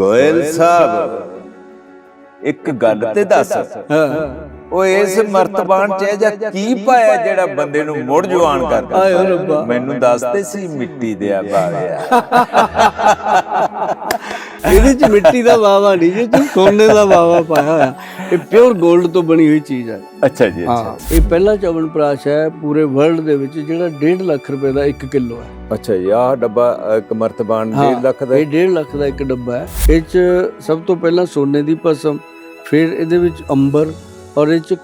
ਗੋਇਲ ਸਾਹਿਬ ਇੱਕ ਗੱਲ ਤੇ ਦੱਸ। ਹਾਂ। ਉਹ ਇਸ ਮਰਤਬਾਨ ਚ ਜਿਹਾ ਕੀ ਪਾਇਆ ਜਿਹੜਾ ਬੰਦੇ ਨੂੰ ਮੁੜ ਜਵਾਨ ਕਰ ਆਏ ਰੱਬਾ। ਮੈਨੂੰ ਦੱਸਦੇ ਸੀ ਮਿੱਟੀ ਦੇ ਆ ਬਾਲਿਆ ਇਹਦੇ ਚ ਮਿੱਟੀ ਦਾ ਵਾਵਾ ਨਹੀਂ ਜੀ ਚ ਸੋਨੇ ਦਾ ਵਾਵਾ ਪਾਇਆ ਹੋਇਆ। ਇਹ ਪਿਓਰ 골ਡ ਤੋਂ ਬਣੀ ਹੋਈ ਚੀਜ਼ ਹੈ ਅੱਛਾ ਜੀ ਅੱਛਾ। ਇਹ ਪਹਿਲਾ ਚਵਨ ਪ੍ਰਾਸ਼ ਹੈ ਪੂਰੇ ਵਰਲਡ ਦੇ ਵਿੱਚ ਜਿਹੜਾ 1.5 ਲੱਖ ਰੁਪਏ ਦਾ 1 ਕਿਲੋ ਹੈ। ਅੱਛਾ ਜੀ ਆਹ ਡੱਬਾ ਇੱਕ ਮਰਤਬਾਨ 1.5 ਲੱਖ ਦਾ ਇਹ 1.5 ਲੱਖ ਦਾ ਇੱਕ ਡੱਬਾ ਹੈ। ਇਹ ਚ ਸਭ ਤੋਂ ਪਹਿਲਾਂ ਸੋਨੇ ਦੀ ਭਸਮ ਫਿਰ ਇਹਦੇ ਵਿੱਚ ਅੰਬਰ ਔਰ ਇਹ ਚ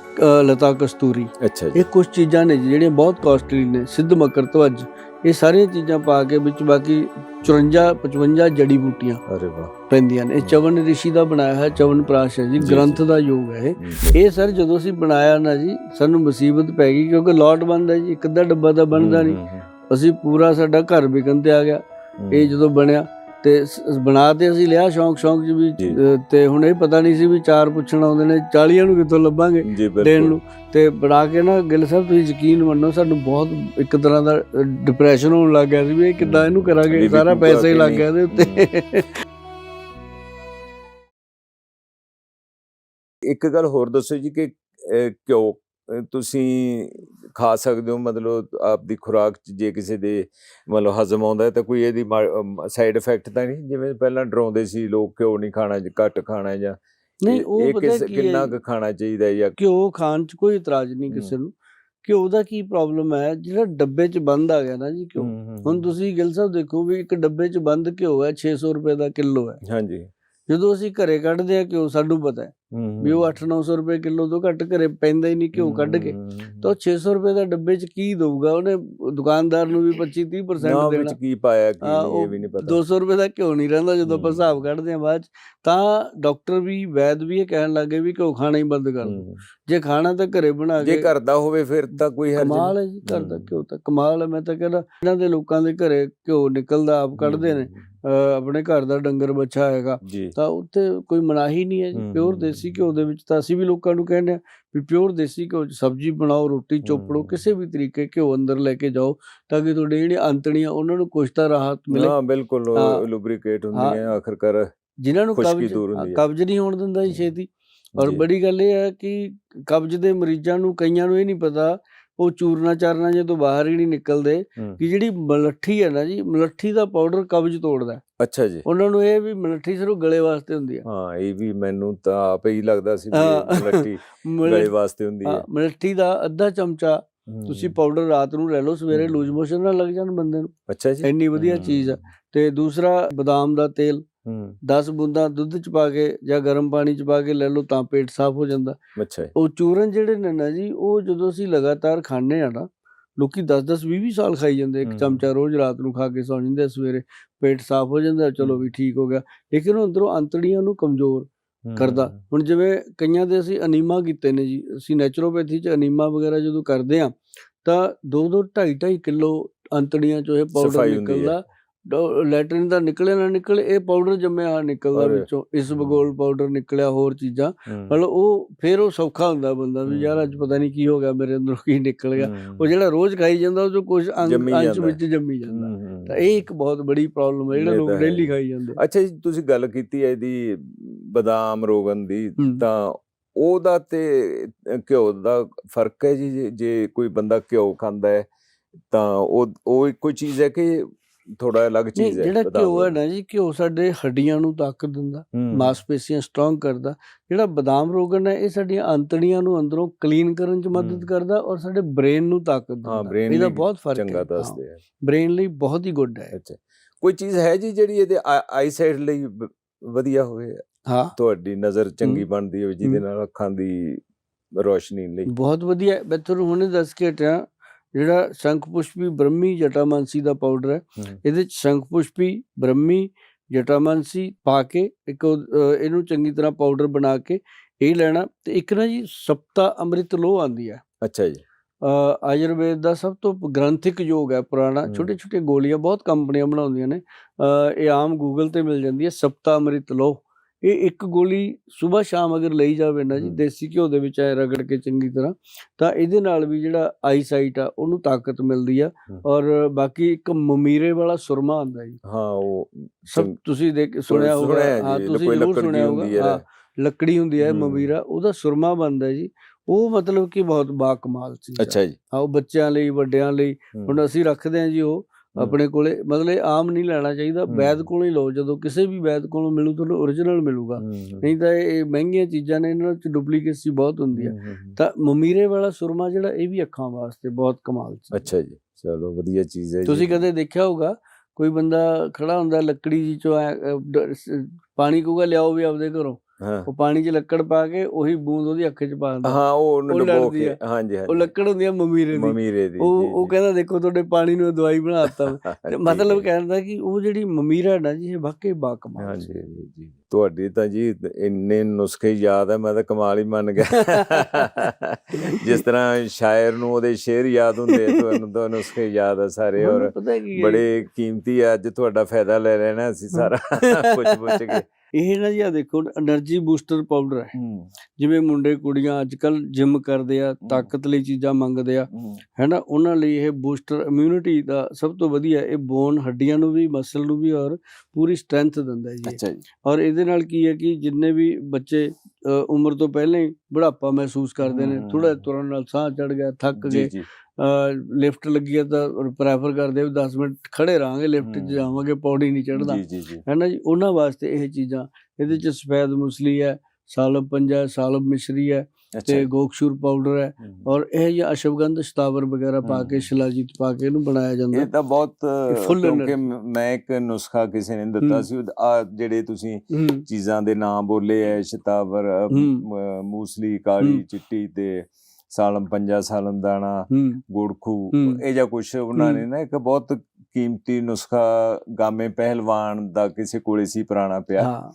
ਲਤਾ ਕਸਤੂਰੀ। ਅੱਛਾ ਜੀ। ਇਹ ਕੁਝ ਚੀਜ਼ਾਂ ਨੇ ਜਿਹੜੀਆਂ ਬਹੁਤ ਕਾਸਟਲੀ ਨੇ ਸਿੱਧ ਮਕਰ ਧਵਜ ਇਹ ਸਾਰੀਆਂ ਚੀਜ਼ਾਂ ਪਾ ਕੇ ਵਿੱਚ ਬਾਕੀ 54 55 ਜੜੀ ਬੂਟੀਆਂ ਅਰੇ ਵਾਹ। ਪੈਂਦੀਆਂ ਨੇ। ਇਹ ਚਵਨ ਰਿਸ਼ੀ ਦਾ ਬਣਾਇਆ ਹੈ ਚਵਨ ਪ੍ਰਾਸ਼ ਹੈ ਜੀ ਗ੍ਰੰਥ ਦਾ ਯੋਗ ਹੈ ਇਹ। ਇਹ ਸਰ ਜਦੋਂ ਅਸੀਂ ਬਣਾਇਆ ਨਾ ਜੀ ਸਾਨੂੰ ਮੁਸੀਬਤ ਪੈ ਗਈ ਕਿਉਂਕਿ ਲੋਟ ਬਣਦਾ ਜੀ ਇੱਕ ਅੱਧਾ ਡੱਬਾ ਤਾਂ ਬਣਦਾ ਨਹੀਂ। ਅਸੀਂ ਪੂਰਾ ਸਾਡਾ ਘਰ ਵਿਕਣ ਤੇ ਆ ਗਿਆ। ਇਹ ਜਦੋਂ ਬਣਿਆ ਤੇ ਸ- ਬਣਾ ਤੇ ਅਸੀਂ ਲਿਆ ਸ਼ੌਂਕ ਸ਼ੌਂਕ ਚ ਵੀ ਤੇ ਹੁਣ ਇਹ ਪਤਾ ਨਹੀਂ ਸੀ ਵੀ ਚਾਰ ਪੁੱਛਣ ਆਉਂਦੇ ਨੇ 40 ਨੂੰ ਕਿੱਥੋਂ ਲੱਭਾਂਗੇ ਦੇਣ ਨੂੰ। ਤੇ ਬਣਾ ਕੇ ਨਾ ਗਿੱਲ ਸਾਹਿਬ ਤੁਸੀਂ ਯਕੀਨ ਮੰਨੋ ਸਾਨੂੰ ਬਹੁਤ ਇੱਕ ਤਰ੍ਹਾਂ ਦਾ ਡਿਪਰੈਸ਼ਨ ਹੋਣ ਲੱਗ ਗਿਆ ਸੀ ਵੀ ਇਹ ਕਿੱਦਾਂ ਇਹਨੂੰ ਕਰਾਂਗੇ ਸਾਰਾ ਪੈਸਾ ਹੀ ਲੱਗ। ਗਿਆ ਇਹਦੇ ਉੱਤੇ। ਇੱਕ ਗੱਲ ਹੋਰ ਦੱਸੋ ਜੀ ਕਿ ਅਹ, ਤੁਸੀਂ ਖਾ ਸਕਦੇ ਹੋ ਮਤਲਬ ਆਪਦੀ ਖੁਰਾਕ ਚ ਜੇ ਕਿਸੇ ਦੇ ਮਤਲਬ ਹਜ਼ਮ ਆਉਂਦਾ ਤਾਂ ਕੋਈ ਇਹਦੀ ਸਾਈਡ ਇਫੈਕਟ ਤਾਂ ਨਹੀਂ? ਜਿਵੇਂ ਪਹਿਲਾਂ ਡਰਾਉਂਦੇ ਸੀ ਲੋਕ ਘਿਓ ਨਹੀਂ ਖਾਣਾ ਜਾਂ ਘੱਟ ਖਾਣਾ ਜਾਂ ਨਹੀਂ ਉਹ ਪਤਾ ਕੀ ਕਿੰਨਾ ਕੁ ਖਾਣਾ ਚਾਹੀਦਾ ਜਾਂ ਘਿਓ ਖਾਣ ਚ ਕੋਈ ਇਤਰਾਜ਼ ਨਹੀਂ ਕਿਸੇ ਨੂੰ। ਘਿਓ ਦਾ ਕੀ ਪ੍ਰੋਬਲਮ ਹੈ? ਜਿਹੜਾ ਡੱਬੇ ਚ ਬੰਦ ਆ ਗਿਆ ਨਾ ਜੀ ਘਿਓ ਹੁਣ ਤੁਸੀਂ ਗਿੱਲ ਸਾਹਿਬ ਦੇਖੋ ਵੀ ਇੱਕ ਡੱਬੇ ਚ ਬੰਦ ਘਿਓ ਹੈ 600 ਰੁਪਏ ਦਾ ਕਿਲੋ ਹੈ। ਹਾਂਜੀ। ਜਦੋਂ ਅਸੀਂ ਘਰੇ ਕੱਢਦੇ ਆ ਘਿਓ ਸਾਨੂੰ ਪਤਾ ਹੈ। ਵੀ ਉਹ 8-900 ਰੁਪਏ ਕਿਲੋ ਤੋਂ ਘੱਟ ਘਰੇ ਪੈਂਦਾ ਹੀ ਨਹੀਂ ਘਿਓ ਕੱਢ ਕੇ। ਤਾਂ ਉਹ 600 ਰੁਪਏ ਦਾ ਡੱਬੇ ਚ ਕੀ ਦਊਗਾ? ਉਹਨੇ ਦੁਕਾਨਦਾਰ ਨੂੰ ਵੀ 25-30% ਨਾ ਦੇਣਾ। ਵਿੱਚ ਕੀ ਪਾਇਆ ਕੀ ਹਾਂ, ਨਹੀਂ ਉਹ ਇਹ ਵੀ ਨਹੀਂ ਪਤਾ। 200 ਰੁਪਏ ਦਾ ਘਿਓ ਨਹੀਂ ਰਹਿੰਦਾ ਜਦੋਂ ਆਪਾਂ। ਹਿਸਾਬ ਕੱਢਦੇ ਆ ਬਾਅਦ ਚ। ਤਾਂ ਡਾਕਟਰ ਵੀ ਵੈਦ ਵੀ ਇਹ ਕਹਿਣ ਲੱਗੇ ਵੀ ਘਿਓ ਖਾਣਾ ਹੀ ਬੰਦ ਕਰ ਦਿਓ। ਜੇ ਖਾਣਾ ਤਾਂ ਘਰੇ ਬਣਾ ਜੇ ਕੇ ਘਰ ਦਾ ਹੋਵੇ ਫਿਰ ਤਾਂ ਕੋਈ ਹਰਜ ਕਮਾਲ ਹੈ ਜੀ ਘਰ ਦਾ। ਘਿਓ ਤਾਂ ਕਮਾਲ ਹੈ ਮੈਂ ਤਾਂ ਕਹਿੰਦਾ ਇਹਨਾਂ ਦੇ ਲੋਕਾਂ ਦੇ ਘਰੇ ਘਿਓ ਨਿਕਲਦਾ ਆਪ ਕੱਢਦੇ ਨੇ ਆਪਣੇ ਘਰ ਦਾ ਡੰਗਰ ਬੱਚਾ ਹੈਗਾ ਜੀ ਤਾਂ ਉੱਤੇ ਕੋਈ ਮਨਾਹੀ ਨਹੀਂ ਹੈ ਜੀ ਪਿਓਰ ਦੇਸੀ ਘਿਓ ਦੇ ਵਿੱਚ ਤਾਂ ਅਸੀਂ ਵੀ ਲੋਕਾਂ ਨੂੰ ਕਹਿੰਦੇ ਆ ਵੀ ਪਿਓਰ ਦੇਸੀ ਘਿਓ ਸਬਜ਼ੀ ਬਣਾਓ ਰੋਟੀ ਚੋਪੜੋ। ਕਿਸੇ ਵੀ ਤਰੀਕੇ ਘਿਓ ਅੰਦਰ ਲੈ ਕੇ ਜਾਓ ਤਾਂ ਕਿ ਤੁਹਾਡੇ ਜਿਹੜੀਆਂ ਅੰਤੜੀਆਂ ਉਹਨਾਂ ਨੂੰ ਕੁਛ ਤਾਂ ਰਾਹਤ ਮਿਲੇ ਹਾਂ ਬਿਲਕੁਲ। ਲੁਬਰੀਕੇਟ ਹਾਂ। ਹੁੰਦੀ ਹੈ ਆਖਰਕਾਰ ਜਿਨ੍ਹਾਂ ਨੂੰ ਕਬਜ਼। ਕਬਜ਼ ਨਹੀਂ ਹੋਣ ਦਿੰਦਾ ਜੀ। ਛੇਤੀ ਔਰ ਜੀ। ਬੜੀ ਗੱਲ ਇਹ ਹੈ ਕਿ ਕਬਜ਼ ਦੇ ਮਰੀਜ਼ਾਂ ਨੂੰ ਕਈਆਂ ਨੂੰ ਇਹ ਨਹੀਂ ਪਤਾ ਉਹ ਚੂਰਨਾ ਚਾਰਨਾ ਜਦੋਂ ਬਾਹਰ ਹੀ ਨਹੀਂ ਨਿਕਲਦੇ ਹੂੰ। ਕਿ ਜਿਹੜੀ ਮਲੱਠੀ ਹੈ ਨਾ ਜੀ ਮਲੱਠੀ ਦਾ ਪਾਊਡਰ ਕਬਜ਼ ਤੋੜਦਾ ਹੈ। ਅੱਛਾ ਜੀ ਉਹਨਾਂ ਨੂੰ ਇਹ ਵੀ ਮਲੱਠੀ ਸਿਰਫ ਗਲੇ ਵਾਸਤੇ ਹੁੰਦੀ ਹੈ ਹਾਂ ਇਹ ਵੀ ਮੈਨੂੰ ਤਾਂ ਆਪੇ ਹੀ ਲੱਗਦਾ ਸੀ ਵੀ ਹਾਂ। ਇਹ ਮਲ- ਗਲੇ ਵਾਸਤੇ ਹੁੰਦੀ ਹਾਂ, ਹੈ ਮਲੱਠੀ ਦਾ ਅੱਧਾ ਚਮਚਾ ਤੁਸੀਂ ਹੂੰ। ਪਾਊਡਰ ਰਾਤ ਨੂੰ ਲੈ ਲਓ ਸਵੇਰੇ। ਲੂਜ਼ ਮੋਸ਼ਨ ਨਾ ਲੱਗ ਜਾਣ ਬੰਦੇ ਨੂੰ ਅੱਛਾ ਜੀ ਇੰਨੀ ਵਧੀਆ ਚੀਜ਼ ਹੈ ਤੇ ਦੂਸਰਾ ਬਦਾਮ ਦਾ ਤੇਲ 10 ਬੂੰਦਾਂ ਦੁੱਧ ਚ ਪਾ ਕੇ ਜਾਂ ਗਰਮ ਪਾਣੀ ਚ ਪਾ ਕੇ ਲੈ ਲਓ ਤਾਂ ਪੇਟ ਸਾਫ਼ ਹੋ ਜਾਂਦਾ ਅੱਛਾ ਉਹ ਚੂਰਨ ਜਿਹੜੇ ਨੇ ਨਾ ਜੀ ਉਹ ਜਦੋਂ ਅਸੀਂ ਲਗਾਤਾਰ ਖਾਂਦੇ ਆ ਨਾ ਲੋਕੀ 10-10 20-20 ਸਾਲ ਖਾਈ ਜਾਂਦੇ ਇੱਕ। ਚਮਚਾ ਰੋਜ਼ ਰਾਤ ਨੂੰ ਖਾ ਕੇ ਸੌਂ ਜਾਂਦੇ ਸਵੇਰੇ ਪੇਟ ਸਾਫ਼ ਹੋ ਜਾਂਦਾ ਚਲੋ। ਵੀ ਠੀਕ ਹੋ ਗਿਆ ਲੇਕਿਨ ਉਹ ਅੰਦਰੋਂ ਅੰਤੜੀਆਂ ਨੂੰ ਕਮਜ਼ੋਰ ਕਰਦਾ। ਹੁਣ ਜਿਵੇਂ ਕਈਆਂ ਦੇ ਅਸੀਂ ਅਨੀਮਾ ਕੀਤੇ ਨੇ ਜੀ ਅਸੀਂ ਨੈਚੁਰੋਪੈਥੀ ਚ ਅਨੀਮਾ ਵਗੈਰਾ ਜਦੋਂ ਕਰਦੇ ਆ ਤਾਂ 2-2 2.5 ਕਿਲੋ ਅੰਤੜੀਆਂ ਚੋਂ ਇਹ ਪਾਊਡਰ। ਨਿਕਲਦਾ ਲੈਟਰਿਨ ਦਾ ਨਿਕਲੇ ਨਾ ਨਿਕਲੇ ਇਹ ਪਾਊਡਰ ਜੰਮਿਆ ਨਿਕਲਦਾ। ਵਿੱਚੋਂ ਇਸ ਬਗੋਲ ਪਾਊਡਰ ਨਿਕਲਿਆ ਹੋਰ ਚੀਜ਼ਾਂ। ਮਤਲਬ ਉਹ ਫਿਰ ਉਹ ਸੌਖਾ ਹੁੰਦਾ ਬੰਦਾ ਵੀ ਯਾਰ ਅੱਜ। ਪਤਾ ਨਹੀਂ ਕੀ ਹੋ ਗਿਆ ਮੇਰੇ ਅੰਦਰੋਂ ਕੀ ਨਿਕਲ ਗਿਆ। ਉਹ ਜਿਹੜਾ ਰੋਜ਼ ਖਾਈ ਜਾਂਦਾ ਉਹ ਚੋਂ ਕੁਝ ਅੰਸ਼। ਵਿੱਚ ਜੰਮੀ ਜਾਂਦਾ। ਤਾਂ ਇਹ ਇੱਕ ਬਹੁਤ ਬੜੀ ਪ੍ਰੋਬਲਮ ਹੈ ਜਿਹੜਾ ਲੋਕ। ਡੇਲੀ ਖਾਈ ਜਾਂਦੇ ਅੱਛਾ ਜੀ ਤੁਸੀਂ ਗੱਲ ਕੀਤੀ ਹੈ ਇਹਦੀ ਬਦਾਮ ਰੋਗਨ ਦੀ। ਤਾਂ ਉਹਦਾ ਤੇ ਘਿਓ ਦਾ ਫ਼ਰਕ ਹੈ ਜੀ ਜੇ- ਜੇ ਕੋਈ ਬੰਦਾ ਘਿਓ ਖਾਂਦਾ ਹੈ ਤਾਂ ਉਹ ਉਹ ਇੱਕੋ ਚੀਜ਼ ਹੈ ਕਿ ਥੋੜਾ ਅਲੱਗ ਚੀਜ਼ ਹੈ ਜਿਹੜਾ ਘਿਓ ਹੈ? ਨਾ ਜੀ ਘਿਓ ਸਾਡੇ ਹੱਡੀਆਂ ਨੂੰ ਤਾਕਤ ਦਿੰਦਾ। ਮਾਸਪੇਸ਼ੀਆਂ ਸਟਰੋਂਗ ਕਰਦਾ ਜਿਹੜਾ ਬਦਾਮ ਰੋਗਨ ਹੈ ਇਹ ਸਾਡੀਆਂ ਅੰਤੜੀਆਂ ਨੂੰ ਅੰਦਰੋਂ ਕਲੀਨ ਕਰਨ ਚ ਮਦਦ। ਕਰਦਾ ਔਰ ਸਾਡੇ ਬ੍ਰੇਨ ਨੂੰ ਤਾਕਤ ਦਿੰਦਾ ਇਹਦਾ ਬਹੁਤ ਫ਼ਰਕ ਚੰਗਾ ਹੈ ਦੱਸਦੇ ਆ ਬ੍ਰੇਨ ਲਈ ਬਹੁਤ ਹੀ ਗੁੱਡ ਹੈ ਅੱਛਾ ਕੋਈ ਚੀਜ਼ ਹੈ ਜੀ ਜਿਹੜੀ ਇਹਦੇ ਆਈ ਸਾਈਡ ਲਈ ਵਧੀਆ ਹੋਵੇ ਹਾਂ ਤੁਹਾਡੀ ਨਜ਼ਰ ਚੰਗੀ। ਬਣਦੀ ਹੋਵੇ ਜਿਹਦੇ। ਨਾਲ ਅੱਖਾਂ ਦੀ ਰੋਸ਼ਨੀ ਲਈ ਬਹੁਤ ਵਧੀਆ। ਮੈਂ ਤੁਹਾਨੂੰ ਹੁਣੇ ਦੱਸ ਕੇ ਹਟਿਆ ਜਿਹੜਾ ਸ਼ੰਖ ਪੁਸ਼ਪੀ ਬ੍ਰਹਮੀ ਜਟਾਮਾਨਸੀ ਦਾ ਪਾਊਡਰ ਹੈ। ਇਹਦੇ ਚ ਸ਼ੰਖ ਪੁਸ਼ਪੀ ਬ੍ਰਹਮੀ ਜਟਾਮਾਨਸੀ ਪਾ ਕੇ ਇੱਕ ਇਹਨੂੰ ਚੰਗੀ ਤਰ੍ਹਾਂ ਪਾਊਡਰ ਬਣਾ ਕੇ ਇਹ ਲੈਣਾ ਤੇ ਇੱਕ ਨਾ ਜੀ ਸਪਤਾ ਅੰਮ੍ਰਿਤ ਲੋ ਆਂਦੀ ਹੈ ਅੱਛਾ ਜੀ ਆਯੁਰਵੇਦ ਦਾ ਸਭ ਤੋਂ ਗ੍ਰੰਥਿਕ ਯੋਗ ਹੈ ਪੁਰਾਣਾ। ਛੋਟੇ ਛੋਟੇ ਗੋਲੀਆਂ ਬਹੁਤ ਕੰਪਨੀਆਂ ਬਣਾਉਂਦੀਆਂ ਨੇ ਇਹ ਆਮ ਗੂਗਲ ਤੇ ਮਿਲ ਜਾਂਦੀ ਹੈ ਸਪਤਾ ਅੰਮ੍ਰਿਤ ਲੋ ਇਹ ਇੱਕ ਗੋਲੀ ਸਵੇਰ ਸ਼ਾਮ ਅਗਰ ਲਈ ਜਾਵੇ ਨਾ ਜੀ। ਦੇਸੀ ਘਿਓ ਦੇ ਵਿੱਚ ਐ ਰਗੜ ਕੇ ਚੰਗੀ ਤਰ੍ਹਾਂ ਤਾਂ ਇਹਦੇ ਨਾਲ ਵੀ ਜਿਹੜਾ ਆਈਸਾਈਟ ਆ ਉਹਨੂੰ ਤਾਕਤ ਮਿਲਦੀ ਆ। ਔਰ ਬਾਕੀ ਇੱਕ ਮਮੀਰੇ ਵਾਲਾ ਸੁਰਮਾ ਹੁੰਦਾ ਜੀ ਹਾਂ ਉਹ ਸਭ ਤੁਸੀਂ ਦੇਖ ਸੁਣਿਆ ਹੋਊਗਾ ਹਾਂ ਤੁਸੀਂ ਜ਼ਰੂਰ ਸੁਣਿਆ ਹੋਊਗਾ ਲੱਕੜੀ ਹੁੰਦੀ ਹੈ। ਮਮੀਰਾ ਉਹਦਾ ਸੁਰਮਾ ਬਣਦਾ ਜੀ ਉਹ ਮਤਲਬ ਕਿ ਬਹੁਤ ਬਾ ਕਮਾਲ ਚੀਜ਼ ਆ ਅੱਛਾ ਜੀ ਹਾਂ ਉਹ ਬੱਚਿਆਂ ਲਈ ਵੱਡਿਆਂ ਲਈ ਹੁਣ ਅਸੀਂ ਰੱਖਦੇ ਹਾਂ ਜੀ ਉਹ ਆਪਣੇ ਕੋਲੇ ਮਤਲਬ ਇਹ ਆਮ ਨਹੀਂ ਲੈਣਾ ਚਾਹੀਦਾ। ਵੈਦ ਕੋਲੋਂ ਹੀ ਲਓ ਜਦੋਂ ਕਿਸੇ ਵੀ ਵੈਦ ਕੋਲੋਂ ਮਿਲੂ ਤੁਹਾਨੂੰ origignal ਮਿਲੂਗਾ ਨਹੀਂ ਤਾਂ ਇਹ ਮਹਿੰਗੀਆਂ ਚੀਜ਼ਾਂ ਨੇ ਇਹਨਾਂ ਵਿੱਚ ਡੁਪਲੀਕੇਸੀ ਬਹੁਤ ਹੁੰਦੀ ਹੈ। ਤਾਂ ਮਮੀਰੇ ਵਾਲਾ ਸੁਰਮਾ ਜਿਹੜਾ ਇਹ ਵੀ ਅੱਖਾਂ ਵਾਸਤੇ ਬਹੁਤ ਕਮਾਲ ਚੀਜ਼। ਅੱਛਾ ਜੀ ਚਲੋ ਵਧੀਆ ਚੀਜ਼ ਹੈ। ਤੁਸੀਂ ਕਦੇ ਦੇਖਿਆ ਹੋਊਗਾ ਕੋਈ ਬੰਦਾ ਖੜਾ ਹੁੰਦਾ ਲੱਕੜੀ ਜੀ ਚੋਂ ਪਾਣੀ ਕਹੂਗਾ ਲਿਆਓ ਵੀ ਆਪਦੇ ਘਰੋਂ ਉਹ ਪਾਣੀ 'ਚ ਲੱਕੜ ਪਾ ਕੇ ਉਹੀ ਬੂੰਦ ਉਹਦੀ ਅੱਖ 'ਚ ਪਾ ਦਿੰਦਾ। ਹਾਂ ਉਹ ਡਬੋ ਕੇ ਆ। ਹਾਂਜੀ ਉਹ ਹਾਂਜੀ। ਲੱਕੜ ਹੁੰਦੀ ਆ ਮਮੀਰੇ ਦੀ। ਮਮੀਰੇ ਦੀ ਉਹ ਉਹ। ਕਹਿੰਦਾ ਦੇਖੋ ਤੁਹਾਡੇ ਪਾਣੀ ਨੂੰ ਦਵਾਈ ਬਣਾਤਾ ਮਤਲਬ ਹੈ। ਕਹਿਣ ਦਾ ਕਿ ਉਹ ਜਿਹੜੀ ਮਮੀਰਾ ਨਾ ਜੀ ਇਹ ਵਾਕਈ ਬਾਕਮਾਲ ਹਾਂਜੀ ਜੀ। ਤੁਹਾਡੀ ਤਾਂ ਜੀ ਇੰਨੇ ਨੁਸਖੇ ਯਾਦ ਹੈ ਮੈਂ ਤਾਂ ਕਮਾਲ ਹੀ ਮੰਨ ਗਿਆ। ਜਿਸ ਤਰ੍ਹਾਂ ਸ਼ਾਇਰ ਨੂੰ ਉਹਦੇ ਸ਼ੇਰ ਯਾਦ ਹੁੰਦੇ ਆ ਤੁਹਾਨੂੰ ਤਾਂ ਨੁਸਖੇ ਯਾਦ ਆ ਸਾਰੇ। ਔਰ ਬੜੇ ਕੀਮਤੀ ਆ ਅੱਜ ਤੁਹਾਡਾ ਫਾਇਦਾ ਲੈ ਲੈਣਾ ਅਸੀਂ ਸਾਰਾ। ਪੁੱਛ ਪੁੱਛ ਕੇ। ਇਹ ਨਾ ਜੀ ਆ ਦੇਖੋ એનર્ਜੀ ਬੂਸਟਰ ਪਾਊਡਰ ਹੈ। ਜਿਵੇਂ ਮੁੰਡੇ ਕੁੜੀਆਂ ਅੱਜ ਕੱਲ ਜਿਮ ਕਰਦੇ ਆ ਤਾਕਤ ਲਈ ਚੀਜ਼ਾਂ ਮੰਗਦੇ ਆ ਹੈਨਾ? ਉਹਨਾਂ ਲਈ ਇਹ ਬੂਸਟਰ ਇਮਿਊਨਿਟੀ ਦਾ ਸਭ ਤੋਂ ਵਧੀਆ ਇਹ ਬੋਨ ਹੱਡੀਆਂ ਨੂੰ ਵੀ ਮਸਲ ਨੂੰ ਵੀ ਔਰ ਪੂਰੀ ਸਟਰੈਂਥ ਦਿੰਦਾ ਜੀ ਅੱਛਾ ਜੀ। ਔਰ ਇਹਦੇ ਨਾਲ ਕੀ ਹੈ ਕਿ ਜਿੰਨੇ ਵੀ ਬੱਚੇ ਉਮਰ ਤੋਂ ਪਹਿਲਾਂ ਹੀ ਬੁਢਾਪਾ ਮਹਿਸੂਸ ਕਰਦੇ ਨੇ ਥੋੜਾ ਤੁਰਨ ਨਾਲ ਸਾਹ ਚੜ ਗਿਆ ਥੱਕ ਗਏ ਲਿਫਟ ਲੱਗੀ ਹੈ ਤਾਂ ਪ੍ਰੈਫਰ ਕਰਦੇ ਆ ਵੀ 10 ਮਿੰਟ ਖੜੇ ਰਹਾਂਗੇ ਲਿਫਟ 'ਚ। ਜਾਵਾਂਗੇ ਪੌੜੀ ਨਹੀਂ ਚੜਦਾ ਜੀ ਜੀ ਜੀ ਜੀ ਉਹਨਾਂ ਵਾਸਤੇ ਇਹ ਚੀਜ਼ਾਂ ਇਹਦੇ 'ਚ ਸਫੈਦ ਮੁਸਲੀ ਹੈ ਸਾਲਬ ਪੰਜਾ ਹੈ ਸਾਲਬ ਮਿਸ਼ਰੀ ਹੈ ਤੇ ਜੀ। ਗੋਕਸ਼ੂਰ ਪਾਊਡਰ ਹੈ। ਔਰ ਇਹ ਜਿਹਾ ਅਸ਼ਵਗੰਧ ਸ਼ਤਾਵਰ ਵਗੈਰਾ ਪਾ ਕੇ। ਸ਼ਿਲਾਜੀਤ ਪਾ ਕੇ ਇਹਨੂੰ ਬਣਾਇਆ ਜਾਂਦਾ ਇਹ। ਤਾਂ ਬਹੁਤ ਕਿਉਂਕਿ। ਮ- ਇੱਕ ਨੁਸਖਾ ਕਿਸੇ ਨੇ ਦਿੱਤਾ। ਸੀ ਆ ਜਿਹੜੇ ਤੁਸੀਂ ਚੀਜ਼ਾਂ ਦੇ ਨਾਮ ਬੋਲੇ ਐ ਸ਼ਤਾਵਰ ਮੂਸਲੀ ਕਾਲੀ। ਚਿੱਟੀ ਤੇ ਸਾਲਮ ਪੰਜਾ ਸਾਲਮ ਦਾਣਾ ਗੁੜਖੂ। ਇਹ ਜਾਂ ਕੁਛ ਉਹਨਾਂ ਨੇ। ਨਾ ਇੱਕ ਬਹੁਤ ਕੀਮਤੀ ਨੁਸਖਾ ਗਾਮੇ ਪਹਿਲਵਾਨ ਦਾ ਕਿਸੇ ਕੋਲੇ ਸੀ ਪੁਰਾਣਾ ਪਿਆ ਹਾਂ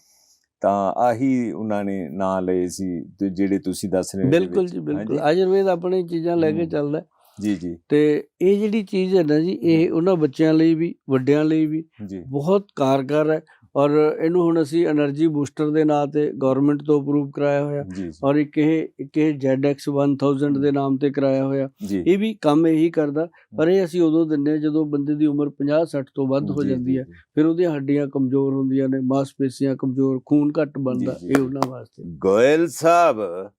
ਤਾਂ ਆਹੀ ਉਹਨਾਂ ਨੇ ਨਾਂ ਲਏ ਸੀ ਤੇ ਜਿਹੜੇ ਤੁਸੀਂ ਦੱਸ ਰਹੇ ਹੋ ਬਿਲਕੁਲ। ਜੀ ਬਿਲਕੁਲ। ਆਯੁਰਵੇਦ ਆਪਣੀ ਚੀਜ਼ਾਂ ਲੈ ਕੇ। ਚੱਲਦਾ। ਜੀ ਜੀ ਤੇ ਇਹ ਜਿਹੜੀ ਚੀਜ਼ ਹੈ ਨਾ ਜੀ ਇਹ ਉਹਨਾਂ ਬੱਚਿਆਂ ਲਈ ਵੀ ਵੱਡਿਆਂ ਲਈ ਵੀ ਬਹੁਤ ਕਾਰਗਰ ਹੈ ਔਰ ਇਹਨੂੰ ਹੁਣ ਅਸੀਂ એનર્ਜੀ ਬੂਸਟਰ ਦੇ ਨਾਂ ਤੇ ਗਵਰਨਮੈਂਟ ਤੋਂ ਅਪਰੂਵ ਕਰਾਇਆ ਹੋਇਆ। ਔਰ ਇੱਕ ਇਹ ਇੱਕ ਇਹ ZX ਦੇ ਨਾਮ ਤੇ ਕਰਾਇਆ ਹੋਇਆ। ਇਹ ਵੀ ਕੰਮ ਇਹੀ ਕਰਦਾ ਪਰ ਇਹ ਅਸੀਂ ਉਦੋਂ ਦਿੰਨੇ ਜਦੋਂ ਬੰਦੇ ਦੀ ਉਮਰ 50 60 ਤੋਂ ਵੱਧ ਹੋ ਜਾਂਦੀ ਹੈ। ਫਿਰ ਉਹਦੀਆਂ ਹੱਡੀਆਂ ਕਮਜ਼ੋਰ ਹੁੰਦੀਆਂ ਨੇ ਮਾਸਪੇਸ਼ੀਆਂ ਕਮਜ਼ੋਰ ਖੂਨ ਘੱਟ ਬਣਦਾ ਇਹ ਉਹਨਾਂ ਵਾਸਤੇ। ਗੋਇਲ ਸਾਹਿਬ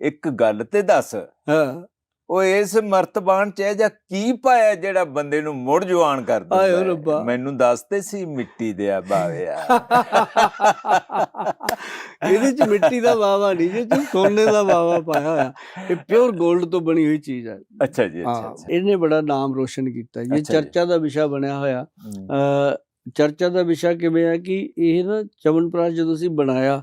ਇੱਕ ਗੱਲ ਤੇ ਦੱਸ। ਹਾਂ। ਉਹ ਇਸ ਮਰਤਬਾਨ ਚ ਇਹ ਜਾਂ ਕੀ ਪਾਇਆ ਜਿਹੜਾ ਬੰਦੇ ਨੂੰ ਮੁੜ ਜਵਾਨ ਕਰ ਦਿੰਦਾ ਆਏ ਓ ਹੈ? ਰੱਬਾ। ਮੈਨੂੰ ਦੱਸਦੇ ਸੀ ਮਿੱਟੀ ਦੇ ਆ ਬਾਵਿਆ ਇਹਦੇ ਚ ਮਿੱਟੀ ਦਾ ਵਾਵਾ ਨਹੀਂ ਜੀ ਚ ਸੋਨੇ ਦਾ ਵਾਵਾ ਪਾਇਆ ਹੋਇਆ। ਇਹ ਪਿਓਰ 골ਡ ਤੋਂ ਬਣੀ ਹੋਈ ਚੀਜ਼ ਹੈ ਅੱਛਾ ਜੀ ਅੱਛਾ ਹਾਂ ਇਹਨੇ ਬੜਾ ਨਾਮ ਰੋਸ਼ਨ ਕੀਤਾ ਇਹ। ਚਰਚਾ ਦਾ ਵਿਸ਼ਾ ਬਣਿਆ ਹੋਇਆ। ਚਰਚਾ ਦਾ ਵਿਸ਼ਾ ਕਿਵੇਂ ਹੈ ਕਿ ਇਹ ਨਾ ਚਵਨਪ੍ਰਾਸ਼ ਜਦੋਂ ਅਸੀਂ ਬਣਾਇਆ